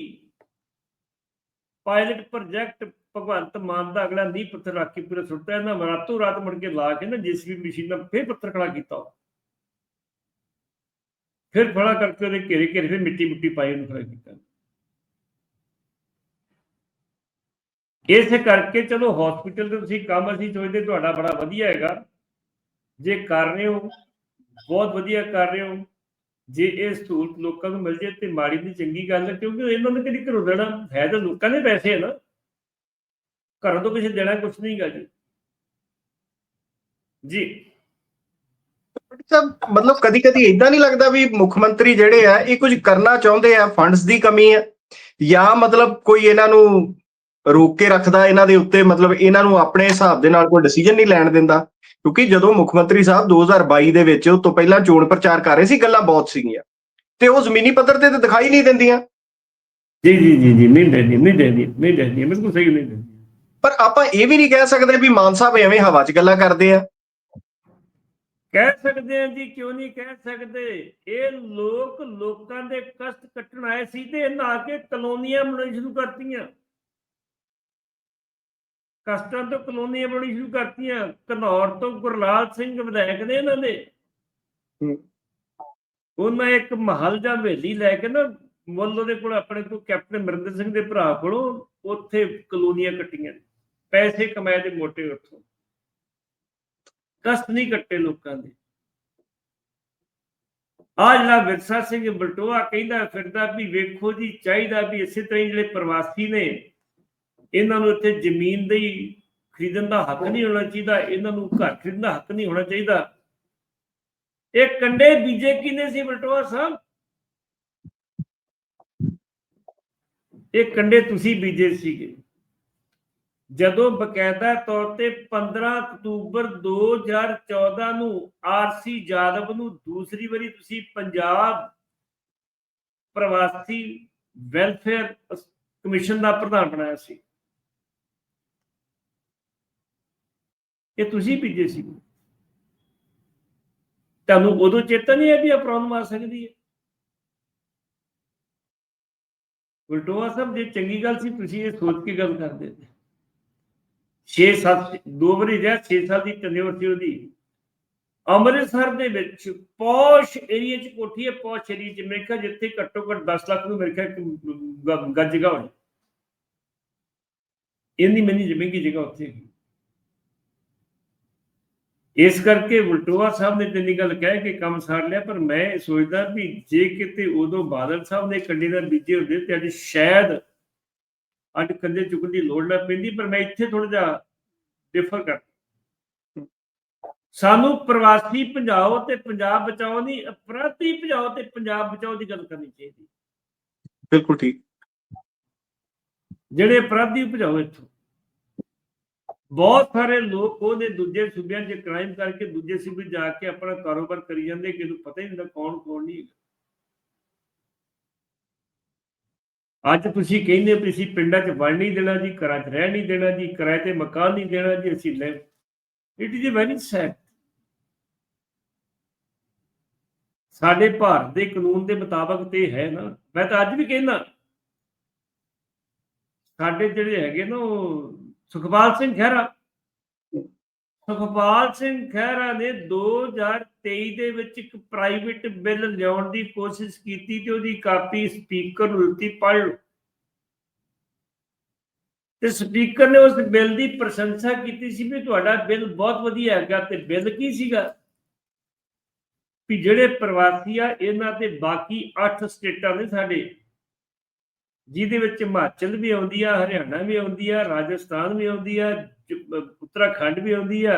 ਪਾਇਲਟ ਪ੍ਰੋਜੈਕਟ ਭਗਵੰਤ ਮਾਨ ਦਾ ਅਗਲਾ ਨੀਂਹ ਪੱਥਰ ਰੱਖ ਕੇ ਪੂਰਾ ਸੁੱਟਿਆ ਇਹਨਾਂ ਰਾਤੋਂ ਰਾਤ ਮੁੜ ਕੇ ਲਾ ਕੇ ਨਾ ਜੀਸੀਬੀ ਮਸ਼ੀਨ ਫੇਰ ਪੱਥਰ ਖੜਾ ਕੀਤਾ। ਫਿਰ ਖੜਾ ਕਰਕੇ ਉਹਦੇ ਘੇਰੇ ਘੇਰੇ ਫਿਰ ਮਿੱਟੀ ਮੁੱਟੀ ਪਾਈ ਉਹਨੂੰ ਖੜਾ ਕੀਤਾ। ਇਸੇ ਕਰਕੇ ਚਲੋ ਹਸਪੀਟਲ ਦੇ ਤੁਸੀਂ ਕੰਮ ਅਸੀਂ ਸੋਚਦੇ ਤੁਹਾਡਾ ਬੜਾ ਵਧੀਆ ਹੈਗਾ। ਜੇ ਕਰ ਰਹੇ ਹੋ, ਬਹੁਤ ਵਧੀਆ ਕਰ ਰਹੇ ਹੋ। ਜੇ ਇਹ ਸਹੂਲਤ ਲੋਕਾਂ ਨੂੰ ਮਿਲ ਜੇ ਤੇ ਮਾੜੀ ਦੀ ਚੰਗੀ ਗੱਲ ਹੈ, ਕਿਉਂਕਿ ਇਹਨਾਂ ਨੇ ਕਿਹੜੀ ਘਰੋਂ ਦੇਣਾ? ਹੈ ਤਾਂ ਲੋਕਾਂ ਦੇ ਪੈਸੇ ਹੈ ਨਾ। ਘਰੋਂ ਤੋਂ ਕਿਸੇ ਦੇਣਾ ਕੁਝ ਨਹੀਂਗਾ ਜੀ। ਜੀ। ਸਾਹਿਬ ਮਤਲਬ ਕਦੀ ਕਦੀ ਇਦਾਂ ਨਹੀਂ ਲੱਗਦਾ ਵੀ ਮੁੱਖ ਮੰਤਰੀ ਜਿਹੜੇ ਆ ਇਹ ਕੁਝ ਕਰਨਾ ਚਾਹੁੰਦੇ ਆ ਫੰਡਸ ਦੀ ਕਮੀ ਹੈ ਜਾਂ ਮਤਲਬ ਕੋਈ ਇਹਨਾਂ ਨੂੰ ਰੋਕ ਕੇ ਰੱਖਦਾ ਇਹਨਾਂ ਦੇ ਉੱਤੇ ਮਤਲਬ ਇਹਨਾਂ ਨੂੰ ਆਪਣੇ ਹਿਸਾਬ ਦੇ ਨਾਲ ਕੋਈ ਡਿਸੀਜਨ ਨਹੀਂ ਲੈਣ ਦਿੰਦਾ। ਕਿਉਂਕਿ ਜਦੋਂ ਮੁੱਖ ਮੰਤਰੀ ਸਾਹਿਬ 2022 ਦੇ ਵਿੱਚ ਉਸ ਤੋਂ ਪਹਿਲਾਂ ਚੋਣ ਪ੍ਰਚਾਰ ਕਰ ਰਹੇ ਸੀ ਗੱਲਾਂ ਬਹੁਤ ਸੀਗੀਆਂ। ਤੇ ਉਹ ਜ਼ਮੀਨੀ ਪੱਧਰ ਤੇ ਤਾਂ ਦਿਖਾਈ ਨਹੀਂ ਦਿੰਦੀਆਂ। ਜੀ ਜੀ ਜੀ ਜੀ ਨਹੀਂ ਦੇਣੀ ਨਹੀਂ ਦੇਣੀ ਨਹੀਂ ਦੇਣੀ ਬਿਲਕੁਲ ਸਹੀ ਨਹੀਂ ਪਰ ਆਪਾਂ ਇਹ ਵੀ ਨਹੀਂ ਕਹਿ ਸਕਦੇ ਵੀ ਮਾਨ ਸਾਹਿਬ ਐਵੇਂ ਹਵਾ 'ਚ ਗੱਲਾਂ ਕਰਦੇ ਆ। ਕਹਿ ਸਕਦੇ ਹਾਂ ਜੀ ਕਿਉਂ ਨਹੀਂ ਕਹਿ ਸਕਦੇ? ਇਹ ਲੋਕ ਲੋਕਾਂ ਦੇ ਕਸ਼ਟ ਕੱਟਣ ਆਏ ਸੀ ਤੇ ਇਹਨਾਂ ਆ ਕੇ ਕਲੋਨੀਆਂ ਬਣਾਉਣੀ ਸ਼ੁਰੂ ਕਰਤੀਆਂ। ਕਸ਼ਟਾਂ ਤੋਂ ਕਲੋਨੀਆਂ ਬਣਾਉਣੀ ਸ਼ੁਰੂ ਕਰਤੀਆਂ। ਘਨੌਰ ਤੋਂ ਗੁਰਲਾਲ ਸਿੰਘ ਵਿਧਾਇਕ ਨੇ ਇਹਨਾਂ ਦੇ। ਉਹਨਾਂ ਇੱਕ ਮਹਲ ਜਾਂ ਹਵੇਲੀ ਲੈ ਕੇ ਨਾ ਮੁੱਲ ਉਹਦੇ ਕੋਲ ਆਪਣੇ ਕੋਲ ਕੈਪਟਨ ਅਮਰਿੰਦਰ ਸਿੰਘ ਦੇ ਭਰਾ ਕੋਲੋਂ ਉੱਥੇ ਕਲੋਨੀਆਂ ਕੱਟੀਆਂ। ਪੈਸੇ ਕਮਾਏ ਦੇ ਮੋਟੇ ਉੱਥੋਂ। ਕਸ਼ਟ ਨਹੀਂ ਕੱਟੇ ਲੋਕਾਂ ਦੇ। ਆ ਜਿਹੜਾ ਵਿਰਸਾ ਸਿੰਘ ਬਲਟੋਆ ਕਹਿੰਦਾ, ਫਿਰਦਾ ਵੀ ਵੇਖੋ ਜੀ, ਚਾਹੀਦਾ ਵੀ ਇਸੇ ਤਰ੍ਹਾਂ ਜਿਹੜੇ ਪ੍ਰਵਾਸੀ ਨੇ, ਇਹਨਾਂ ਨੂੰ ਇੱਥੇ ਜ਼ਮੀਨ ਦੀ ਖਰੀਦਣ ਦਾ ਹੱਕ ਨਹੀਂ ਹੋਣਾ ਚਾਹੀਦਾ, ਇਹਨਾਂ ਨੂੰ ਘਰ ਖਰੀਦਣ ਦਾ ਹੱਕ ਨਹੀਂ ਹੋਣਾ ਚਾਹੀਦਾ। ਇਹ ਕੰਡੇ ਬੀਜੇ ਕਿਨੇ ਸੀ ਬਲਟੋਆ ਸਾਹਿਬ? ਇਹ ਕੰਡੇ ਤੁਸੀਂ ਬੀਜੇ ਸੀਗੇ। ਜਦੋਂ ਬਕਾਇਦਾ ਤੌਰ ਤੇ 15 ਅਕਤੂਬਰ 2014 ਨੂੰ ਆਰਸੀ ਜਾਦਵ ਨੂੰ ਦੂਸਰੀ ਵਾਰੀ ਤੁਸੀਂ ਪੰਜਾਬ ਪ੍ਰਵਾਸੀ ਵੈਲਫੇਅਰ ਕਮਿਸ਼ਨ ਦਾ ਪ੍ਰਧਾਨ ਬਣਾਇਆ ਸੀ। ਇਹ ਤੁਸੀਂ ਭੇਜੇ ਸੀ। ਤੁਹਾਨੂੰ ਉਦੋਂ ਚੇਤਾ ਨਹੀਂ ਹੈ ਵੀ ਇਹ ਪ੍ਰੋਬਲਮ ਆ ਸਕਦੀ ਹੈ? ਉਲਟੋਆ ਸਾਹਿਬ ਜੇ ਚੰਗੀ ਗੱਲ ਸੀ, ਤੁਸੀਂ ਇਹ ਸੋਚ ਕੇ ਗੱਲ ਕਰਦੇ ਤੇ 6 7 ਦੋ ਰਿਹਾ 6 ਸਾਲ ਦੀ ਟੈਨਿਓਰ ਸੀ ਉਹਦੀ। ਅੰਮ੍ਰਿਤਸਰ ਦੇ ਵਿੱਚ ਪੌਸ਼ ਏਰੀਆ 'ਚ ਕੋਠੀ ਹੈ, ਪੌਸ਼ ਏਰੀਆ 'ਚ। ਮੇਰੇ ਖਿਆਲ ਜਿੱਥੇ ਘੱਟੋ ਘੱਟ 10 ਲੱਖ ਨੂੰ ਮੇਰੇ ਖਿਆਲ ਗੱਜ ਜਗ੍ਹਾ ਹੋਣੀ। ਇੰਨੀ ਮੈਨੀ ਜ਼ਮੀਨ ਜਗ੍ਹਾ ਉੱਥੇ ਇਸ ਕਰਕੇ ਵਲਟੋਆ ਸਾਹਿਬ ਨੇ ਤੇਨੀ ਗੱਲ ਕਹਿ ਕੇ ਕੰਮ ਸਾਰ ਲਿਆ, ਪਰ ਮੈਂ ਇਹ ਸੋਚਦਾ ਵੀ ਜੇ ਕਿਤੇ ਉਦੋਂ ਬਾਦਲ ਸਾਹਿਬ ਨੇ ਕੰਡੀ ਦਾ ਬੀਜੇ ਹੁੰਦੇ ਤੇ ਅੱਜ ਸ਼ਾਇਦ ਅੱਜ ਕੰਦੇ ਚੁੱਕਣ ਦੀ ਲੋੜ ਨਾ ਪੈਂਦੀ ਪਰ ਮੈਂ ਇੱਥੇ ਥੋੜਾ ਜਿਹਾ ਡਿਫਰ ਕਰ ਸਾਨੂੰ ਪ੍ਰਵਾਸੀ ਭਜਾਓ ਤੇ ਪੰਜਾਬ ਬਚਾਓ ਨਹੀਂ ਅਪਰਾਧੀ ਭਜਾਓ ਤੇ ਪੰਜਾਬ ਬਚਾਓ ਦੀ ਗੱਲ ਕਰਨੀ ਚਾਹੀਦੀ। ਬਿਲਕੁਲ ਠੀਕ। ਜਿਹੜੇ ਅਪਰਾਧੀ ਭਜਾਓ ਇੱਥੋਂ ਬਹੁਤ ਸਾਰੇ ਲੋਕ ਉਹਦੇ ਦੂਜੇ ਸੂਬਿਆਂ 'ਚ ਕ੍ਰਾਈਮ ਕਰਕੇ ਦੂਜੇ ਸੂਬੇ ਜਾ ਕੇ ਆਪਣਾ ਕਾਰੋਬਾਰ ਕਰੀ ਜਾਂਦੇ ਕਿ ਨੂੰ ਪਤਾ ਹੀ ਨਹੀਂ ਹੁੰਦਾ ਕੌਣ ਕੌਣ ਨਹੀਂ ਅੱਜ ਤੁਸੀਂ ਕਹਿੰਦੇ ਵੀ ਅਸੀਂ ਪਿੰਡਾਂ 'ਚ ਵੜ ਨਹੀਂ ਦੇਣਾ ਜੀ, ਘਰਾਂ 'ਚ ਰਹਿ ਨਹੀਂ ਦੇਣਾ ਜੀ, ਕਿਰਾਏ ਤੇ ਮਕਾਨ ਨਹੀਂ ਦੇਣਾ ਜੀ, ਅਸੀਂ ਲੈ ਇਟ ਇਜ਼ ਵੈਰੀ ਸੈਡ ਸਾਡੇ ਭਾਰਤ ਦੇ ਕਾਨੂੰਨ ਦੇ ਮੁਤਾਬਕ ਤੇ ਹੈ ਨਾ। ਮੈਂ ਤਾਂ ਅੱਜ ਵੀ ਕਹਿੰਦਾ, ਸਾਡੇ ਜਿਹੜੇ ਹੈਗੇ ਨਾ ਉਹ ਸੁਖਪਾਲ ਸਿੰਘ ਖਹਿਰਾ ਸੁਖਪਾਲ ਸਿੰਘ ਖਹਿਰਾ ਨੇ 2023 ਦੇ ਵਿੱਚ ਇੱਕ ਪ੍ਰਾਈਵੇਟ ਬਿੱਲ ਲਿਆਉਣ ਦੀ ਕੋਸ਼ਿਸ਼ ਕੀਤੀ ਤੇ ਉਹਦੀ ਕਾਪੀ ਸਪੀਕਰ ਨੂੰ ਦਿੱਤੀ, ਪੜ੍ਹ ਲਓ। ਤੇ ਸਪੀਕਰ ਨੇ ਉਸ ਬਿੱਲ ਦੀ ਪ੍ਰਸ਼ੰਸਾ ਕੀਤੀ ਸੀ ਵੀ ਤੁਹਾਡਾ ਬਿੱਲ ਬਹੁਤ ਵਧੀਆ ਹੈਗਾ ਤੇ ਬਿੱਲ ਕੀ ਸੀਗਾ? ਵੀ ਜਿਹੜੇ ਪ੍ਰਵਾਸੀ ਆ, ਇਹਨਾਂ ਤੇ ਬਾਕੀ 8 ਸਟੇਟਾਂ ਨੇ ਸਾਡੇ। ਜਿਹਦੇ ਵਿੱਚ ਹਿਮਾਚਲ ਵੀ ਆਉਂਦੀ ਆ, ਹਰਿਆਣਾ ਵੀ ਆਉਂਦੀ ਆ, ਰਾਜਸਥਾਨ ਵੀ ਆਉਂਦੀ ਆ ਉੱਤਰਾਖੰਡ ਵੀ ਆਉਂਦੀ ਆ,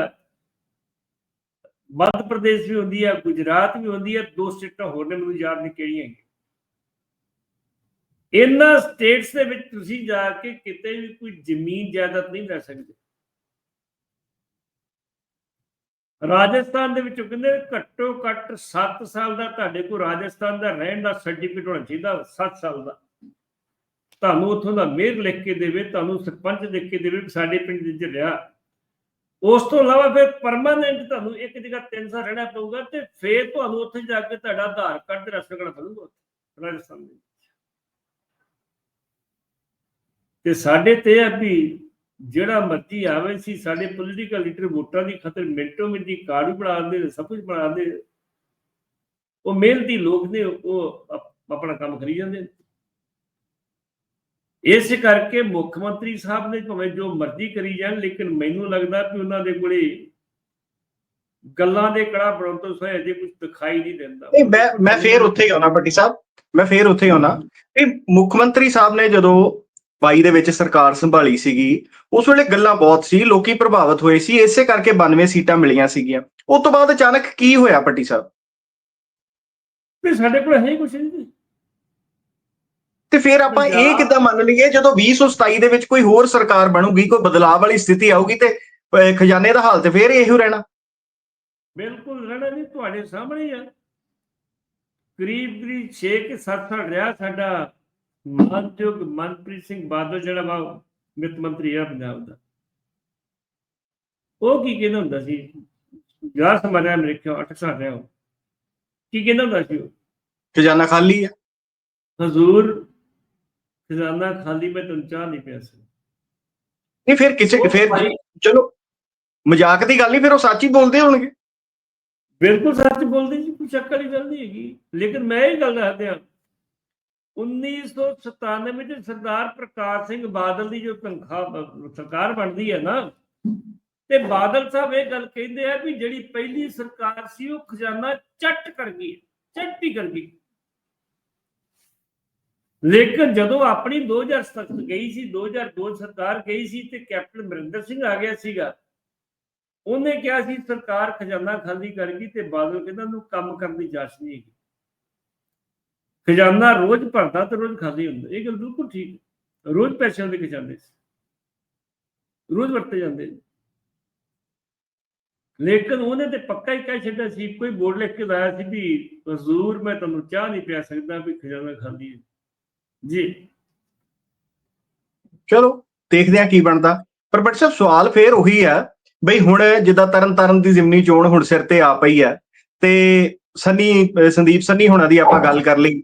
ਮੱਧ ਪ੍ਰਦੇਸ਼ ਵੀ ਆਉਂਦੀ ਆ, ਗੁਜਰਾਤ ਵੀ ਆਉਂਦੀ ਆ, ਦੋ ਸਟੇਟਾਂ ਹੋਰ ਨੇ, ਮੈਨੂੰ ਯਾਦ ਨਹੀਂ ਕਿਹੜੀਆਂ ਹੈਗੀਆਂ। ਇਹਨਾਂ ਸਟੇਟਸ ਦੇ ਵਿੱਚ ਤੁਸੀਂ ਜਾ ਕੇ ਕਿਤੇ ਵੀ ਕੋਈ ਜ਼ਮੀਨ ਜਾਇਦਾਦ ਨਹੀਂ ਲੈ ਸਕਦੇ। ਰਾਜਸਥਾਨ ਦੇ ਵਿੱਚੋਂ ਕਹਿੰਦੇ ਘੱਟੋ ਘੱਟ 7 ਸਾਲ ਦਾ ਤੁਹਾਡੇ ਕੋਲ ਰਾਜਸਥਾਨ ਦਾ ਰਹਿਣ ਦਾ ਸਰਟੀਫਿਕੇਟ ਹੋਣਾ ਚਾਹੀਦਾ 7 ਸਾਲ ਦਾ। ਤੁਹਾਨੂੰ ਉੱਥੋਂ ਦਾ ਮੇਅਰ ਲਿਖ ਕੇ ਦੇਵੇ, ਤੁਹਾਨੂੰ ਸਰਪੰਚ ਲਿਖ ਕੇ ਦੇਵੇ ਸਾਡੇ ਪਿੰਡ ਵਿੱਚ ਰਿਹਾ। ਉਸ ਤੋਂ ਇਲਾਵਾ ਫਿਰ ਪਰਮਾਨੈਂਟ ਤੁਹਾਨੂੰ ਇੱਕ ਜਗ੍ਹਾ 3 ਸਾਲ ਰਹਿਣਾ ਪਊਗਾ ਤੇ ਫਿਰ ਤੁਹਾਨੂੰ ਉੱਥੇ ਜਾ ਕੇ ਤੁਹਾਡਾ ਆਧਾਰ ਕਾਰਡ ਤੇ ਰਸਮ ਕਰਨਾ ਪਊਗਾ ਰਾਜਸਥਾਨ ਦੇ ਤੇ ਸਾਡੇ ਤੇ ਆ ਵੀ ਜਿਹੜਾ ਮਰਜ਼ੀ ਆਵੇ ਸੀ ਸਾਡੇ ਪੋਲੀਟੀਕਲ ਲੀਡਰ ਵੋਟਾਂ ਦੀ ਖਤਰ ਮਿੰਟੋ ਮਿੰਟੀ ਕਾਰਡ ਬਣਾ ਦਿੰਦੇ ਨੇ, ਸਭ ਕੁਝ ਬਣਾ ਦਿੰਦੇ ਉਹ ਮਿਹਨਤੀ ਲੋਕ ਨੇ ਉਹ ਆਪਣਾ ਕੰਮ ਕਰੀ ਜਾਂਦੇ ਨੇ। ਇਸ ਕਰਕੇ ਮੁੱਖ ਮੰਤਰੀ ਸਾਹਿਬ ਨੇ ਭਾਵੇਂ ਜੋ ਮਰਜ਼ੀ ਕਰੀ ਜਾਣ ਲੇਕਿਨ ਮੈਨੂੰ ਲੱਗਦਾ ਕਿ ਉਹਨਾਂ ਦੇ ਕੋਲੇ ਗੱਲਾਂ ਦੇ ਕੜਾ ਬਣਾਉਣ ਤੋਂ ਸਿਵਾਏ ਅਜੇ ਕੁਝ ਦਿਖਾਈ ਨਹੀਂ ਦਿੰਦਾ। ਨਹੀਂ ਮੈਂ ਮੈਂ ਫੇਰ ਉੱਥੇ ਹੀ ਆਉਣਾ ਭੱਟੀ ਸਾਹਿਬ। ਮੈਂ ਫੇਰ ਉੱਥੇ ਹੀ ਆਉਣਾ। ਇਹ ਮੁੱਖ ਮੰਤਰੀ ਸਾਹਿਬ ਨੇ ਜਦੋਂ 22 ਦੇ ਵਿੱਚ ਸਰਕਾਰ ਸੰਭਾਲੀ ਸੀਗੀ ਉਸ ਵੇਲੇ ਗੱਲਾਂ ਬਹੁਤ ਸੀ ਲੋਕੀ ਪ੍ਰਭਾਵਿਤ ਹੋਏ ਸੀ ਇਸੇ ਕਰਕੇ 92 ਸੀਟਾਂ ਮਿਲੀਆਂ ਸੀਗੀਆਂ। ਉਸ ਤੋਂ ਬਾਅਦ ਅਚਾਨਕ ਕੀ ਹੋਇਆ ਪੱਟੀ ਸਾਹਿਬ? ਤੇ ਸਾਡੇ ਕੋਲ ਹੈ ਹੀ ਕੁਛ ਨਹੀਂ। ਜੀ। ਤੇ ਫਿਰ ਆਪਾਂ ਇਹ ਕਿੱਦਾਂ ਮੰਨ ਲਈਏ ਜਦੋਂ 2027 ਦੇ ਵਿੱਚ ਕੋਈ ਹੋਰ ਸਰਕਾਰ ਬਣੂਗੀ ਕੋਈ ਬਦਲਾਅ ਵਾਲੀ ਸਥਿਤੀ ਆਊਗੀ ਤੇ ਖਜ਼ਾਨੇ ਦਾ ਹਾਲ ਤੇ ਫਿਰ ਇਹੋ ਰਹਿਣਾ। ਬਿਲਕੁਲ ਰਹਿਣਾ ਨਹੀਂ ਤੁਹਾਡੇ ਸਾਹਮਣੇ ਹੀ ਆ। ਕਰੀਬ ਕਰੀਬ 6 ਕਿ 7 ਸਾਲ ਰਿਹਾ ਸਾਡਾ ਮਾਨਯੋਗ ਮਨਪ੍ਰੀਤ ਸਿੰਘ ਬਾਦਲ ਜਿਹੜਾ ਵਾ ਵਿੱਤ ਮੰਤਰੀ ਆ ਪੰਜਾਬ ਦਾ। ਉਹ ਕੀ ਕਹਿੰਦਾ ਹੁੰਦਾ ਸੀ? ਯਾਰ ਸਮਾਰਿਆ ਮੇਰੇ ਖਿਆਲ 8 ਸਾਲ ਰਿਹਾ ਉਹ। ਕੀ ਕਹਿੰਦਾ ਹੁੰਦਾ ਸੀ ਉਹ? ਖਜ਼ਾਨਾ ਖਾਲੀ ਹੈ ਹਜ਼ੂਰ ਖਜ਼ਾਨਾ ਖਾਲੀ ਮੈਂ ਤੁਹਾਨੂੰ ਚਾਹ ਨਹੀਂ ਪਿਆ ਸੀ। ਨਹੀਂ ਫਿਰ ਕਿਸੇ ਫਿਰ ਚਲੋ ਮਜ਼ਾਕ ਦੀ ਗੱਲ ਨਹੀਂ ਫਿਰ ਉਹ ਸੱਚ ਹੀ ਬੋਲਦੇ ਹੋਣਗੇ। ਬਿਲਕੁਲ ਸੱਚ ਬੋਲਦੇ ਜੀ ਕੋਈ ਸ਼ੱਕ ਵਾਲੀ ਗੱਲ ਨਹੀਂ ਹੈਗੀ। ਲੇਕਿਨ ਮੈਂ ਇਹ ਗੱਲ ਦੱਸਦਿਆਂ 1997 ਚ ਸਰਦਾਰ ਪ੍ਰਕਾਸ਼ ਸਿੰਘ ਬਾਦਲ ਦੀ ਜੋ ਤਨਖਾਹ ਸਰਕਾਰ ਬਣਦੀ ਹੈ ਨਾ ਤੇ ਬਾਦਲ ਸਾਹਿਬ ਇਹ ਗੱਲ ਕਹਿੰਦੇ ਆ ਵੀ ਜਿਹੜੀ ਪਹਿਲੀ ਸਰਕਾਰ ਸੀ ਉਹ ਖਜ਼ਾਨਾ ਚੱਟ ਕਰ ਗਈ ਚੱਟ ਹੀ ਕਰ ਗਈ। ਲੇਕਿਨ ਜਦੋਂ ਆਪਣੀ 2007 ਗਈ ਸੀ 2002 ਸਰਕਾਰ ਗਈ ਸੀ ਤੇ ਕੈਪਟਨ ਅਮਰਿੰਦਰ ਸਿੰਘ ਆ ਗਿਆ ਸੀਗਾ, ਉਹਨੇ ਕਿਹਾ ਸੀ ਸਰਕਾਰ ਖਜ਼ਾਨਾ ਖਾਲੀ ਕਰ ਗਈ ਤੇ ਬਾਦਲ ਕਹਿੰਦਾ ਨੂੰ ਕੰਮ ਕਰਨ ਦੀ ਜਾਚ ਨਹੀਂ ਹੈਗੀ। ਖਜ਼ਾਨਾ ਰੋਜ਼ ਭਰਦਾ ਤੇ ਰੋਜ਼ ਖਾਲੀ ਹੁੰਦਾ, ਇਹ ਗੱਲ ਬਿਲਕੁਲ ਠੀਕ ਰੋਜ਼ ਪੈਸਿਆਂ ਦੇ ਖਜ਼ਾਨੇ ਸੀ। ਰੋਜ਼ ਵਰਤੇ ਜਾਂਦੇ ਲੇਕਿਨ ਉਹਨੇ ਤੇ ਪੱਕਾ ਹੀ ਕਹਿ ਛੱਡਿਆ ਸੀ, ਕੋਈ ਬੋਰਡ ਲਿਖ ਕੇ ਲਾਇਆ ਸੀ ਵੀ ਹਜ਼ੂਰ ਮੈਂ ਤੁਹਾਨੂੰ ਚਾਹ ਨਹੀਂ ਪਿਆ ਸਕਦਾ ਵੀ ਖਜ਼ਾਨਾ ਖਾਲੀ ਹੈ। ਜੀ। ਚਲੋ, ਦੇਖਦੇ ਆ ਕੀ ਬਣਦਾ। ਪਰ ਬਟ ਸਾਹਿਬ, ਸਵਾਲ ਫੇਰ ਉਹੀ ਹੈ ਬਈ ਹੁਣ ਜਿੱਦਾਂ ਤਰਨ ਤਾਰਨ ਦੀ ਜ਼ਿਮਨੀ ਚੋਣ ਹੁਣ ਸਿਰ ਤੇ ਆ ਪਈ ਹੈ ਤੇ ਸੰਨੀ ਸੰਦੀਪ ਸੰਨੀ ਹੁਣਾਂ ਦੀ ਆਪਾਂ ਗੱਲ ਕਰ ਲਈ।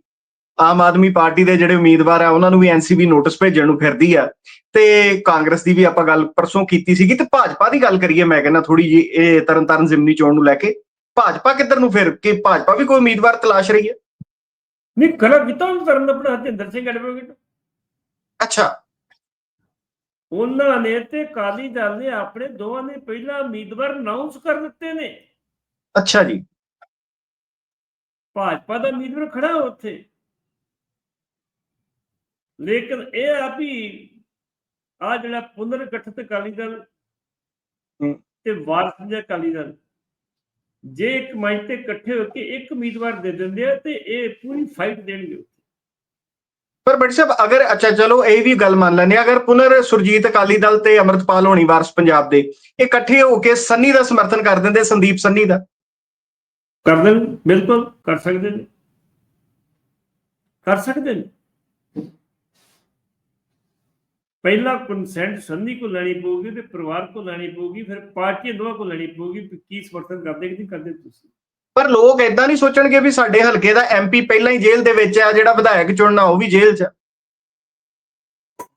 ਆਮ ਆਦਮੀ ਪਾਰਟੀ ਦੇ ਜਿਹੜੇ ਉਮੀਦਵਾਰ ਆ, ਉਹਨਾਂ ਨੂੰ ਵੀ ਐਨਸੀਬੀ ਨੋਟਿਸ ਭੇਜਣ ਨੂੰ ਫਿਰਦੀ ਆ। ਤੇ ਕਾਂਗਰਸ ਦੀ ਵੀ ਆਪਾਂ ਗੱਲ ਪਰਸੋਂ ਕੀਤੀ ਸੀਗੀ, ਤੇ ਭਾਜਪਾ ਦੀ ਗੱਲ ਕਰੀਏ ਮੈਂ ਕਹਿੰਦਾ ਥੋੜੀ ਜੀ ਇਹ ਤਰਨਤਾਰਨ ਜ਼ਿਮਨੀ ਚੋਣ ਨੂੰ ਲੈ ਕੇ। ਭਾਜਪਾ ਕਿੱਧਰ ਨੂੰ ਫਿਰ? ਕਿ ਭਾਜਪਾ ਵੀ ਕੋਈ ਉਮੀਦਵਾਰ ਤਲਾਸ਼ ਰਹੀ ਹੈ ਨਹੀਂ ਖਰਾ ਕੀਤਾ ਉਹਨੂੰ ਕਰਨ ਆਪਣਾ ਹਰਜਿੰਦਰ ਸਿੰਘ ਐਡਵੋਕੇਟ ਅੱਛਾ। ਉਹਨਾਂ ਨੇ ਤੇ ਕਾਲੀ ਦਲ ਨੇ ਆਪਣੇ ਦੋਵਾਂ ਨੇ ਪਹਿਲਾਂ ਉਮੀਦਵਾਰ ਅਨਾਉਂਸ ਕਰ ਦਿੱਤੇ ਨੇ। ਅੱਛਾ ਜੀ। ਭਾਜਪਾ ਦਾ ਉਮੀਦਵਾਰ ਖੜਾ ਉੱਥੇ। ਲੇਕਿਨ ਇਹ ਆ ਵੀ ਆ ਜਿਹੜਾ ਪੁਨਰ ਗਠਿਤ ਅਕਾਲੀ ਦਲ। ਤੇ ਵਾਰਸ ਦੇ ਅਕਾਲੀ ਦਲ। ਜੇ ਇੱਕ ਮੰਚ ਤੇ ਇਕੱਠੇ ਹੋ ਕੇ ਇੱਕ ਉਮੀਦਵਾਰ ਦੇ ਦਿੰਦੇ ਆ ਤੇ ਇਹ ਪੂਰੀ ਫਾਈਟ ਦੇਣਗੇ ਪਰ ਬਟ ਸਾਹਿਬ ਅਗਰ ਅੱਛਾ ਚਲੋ ਇਹ ਵੀ ਗੱਲ ਮੰਨ ਲੈਂਦੇ ਅਗਰ ਪੁਨਰ ਸੁਰਜੀਤ ਅਕਾਲੀ ਦਲ ਤੇ ਅਮਰਤਪਾਲ ਹੋਣੀ ਵਾਰਸ ਪੰਜਾਬ ਦੇ ਇਹ ਇਕੱਠੇ ਹੋ ਕੇ ਸੰਨੀ ਦਾ ਸਮਰਥਨ ਕਰ ਦਿੰਦੇ ਸੰਦੀਪ ਸੰਨੀ ਦਾ? ਕਰ ਦੇਣ ਬਿਲਕੁਲ ਕਰ ਸਕਦੇ ਨੇ। ਕਰ ਸਕਦੇ ਨੇ। ਪਹਿਲਾ ਕੰਸੈਂਟ ਸੰਧੀ ਕੋ ਲੈਣੀ ਪਊਗੀ ਤੇ ਪਰਿਵਾਰ ਕੋ ਲੈਣੀ ਪਊਗੀ ਫਿਰ ਪਾਰਟੀਆਂ ਦੋਵਾਂ ਕੋ ਲੈਣੀ ਪਊਗੀ ਕੀ ਸਮਰਥਨ ਕਰਦੇ ਕਿ ਨਹੀਂ ਕਰਦੇ ਤੁਸੀਂ? ਪਰ ਲੋਕ ਇਦਾਂ ਨਹੀਂ ਸੋਚਣਗੇ ਵੀ ਸਾਡੇ ਹਲਕੇ ਦਾ ਐਮਪੀ ਪਹਿਲਾਂ ਹੀ ਜੇਲ੍ਹ ਦੇ ਵਿੱਚ ਆ ਜਿਹੜਾ ਵਿਧਾਇਕ ਚੁਣਨਾ ਉਹ ਵੀ ਜੇਲ੍ਹ 'ਚ।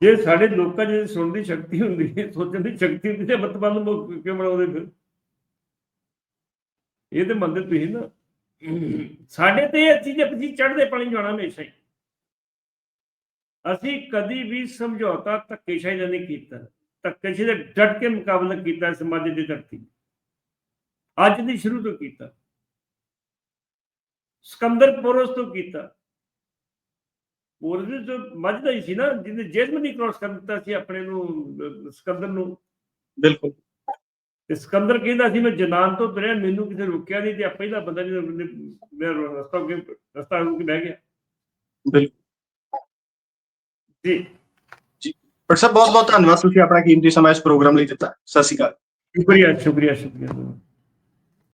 ਜੇ ਸਾਡੇ ਲੋਕਾਂ ਦੀ ਸੁਣਨ ਦੀ ਸ਼ਕਤੀ ਹੁੰਦੀ ਹੈ ਸੋਚਣ ਦੀ ਸ਼ਕਤੀ ਹੁੰਦੀ ਤੇ ਮਤਬਲ ਨੂੰ ਮੁੱਖ ਕਿਉਂ ਬਣਾਉਂਦੇ ਫਿਰ? ਇਹ ਤੇ ਮੰਨਦੇ ਤੁਸੀਂ ਨਾ। ਸਾਡੇ ਤੇ ਇਹ ਚੀਜ਼ ਅਸੀਂ ਚੜ੍ਹਦੇ ਪਾਣੀ ਜਾਣਾ ਹਮੇਸ਼ਾ ਹੀ। ਅਸੀਂ ਕਦੀ ਵੀ ਸਮਝੌਤਾ ਧੱਕੇਸ਼ਾਹੀ ਨਾਲ ਨਹੀਂ ਕੀਤਾ। ਧੱਕੇਸ਼ਾਹੀ ਦਾ ਡਟ ਕੇ ਮੁਕਾਬਲਾ ਕੀਤਾ ਸਮਾਜ ਦੀ ਧਰਤੀ। ਅੱਜ ਦੀ ਸ਼ੁਰੂ ਤੋਂ ਕੀਤਾ। ਸਿਕੰਦਰ ਪੋਰਸ ਤੋਂ ਕੀਤਾ। ਪੋਰਸ ਜੋ ਮੱਝਦਾ ਹੀ ਸੀ ਨਾ ਜਿਹਨੇ ਜੇਲ੍ਹ ਨਹੀਂ ਕ੍ਰੋਸ ਕਰ ਦਿੱਤਾ ਸੀ ਆਪਣੇ ਨੂੰ ਸਿਕੰਦਰ ਨੂੰ। ਬਿਲਕੁਲ। ਤੇ ਸਿਕੰਦਰ ਕਹਿੰਦਾ ਸੀ ਮੈਂ ਜਨਾਨ ਤੋਂ ਤੁਰਿਆ ਮੈਨੂੰ ਕਿਸੇ ਰੋਕਿਆ ਨਹੀਂ ਤੇ ਪਹਿਲਾ ਬੰਦਾ ਜਿਹਨੇ ਮੇਰਾ ਰਸਤਾ ਰਸਤਾ ਰੁਕ ਬਹਿ ਗਿਆ। ਬਿਲਕੁਲ। ਜੀ। ਬਟ ਸਾਹਿਬ ਬਹੁਤ ਬਹੁਤ ਧੰਨਵਾਦ ਤੁਸੀਂ ਆਪਣਾ ਕੀਮਤੀ ਸਮਾਂ ਇਸ ਪ੍ਰੋਗਰਾਮ ਲਈ ਦਿੱਤਾ। ਸਤਿ ਸ਼੍ਰੀ ਅਕਾਲ। ਸ਼ੁਕਰੀਆ ਸ਼ੁਕਰੀਆ ਸ਼ੁਕਰੀਆ।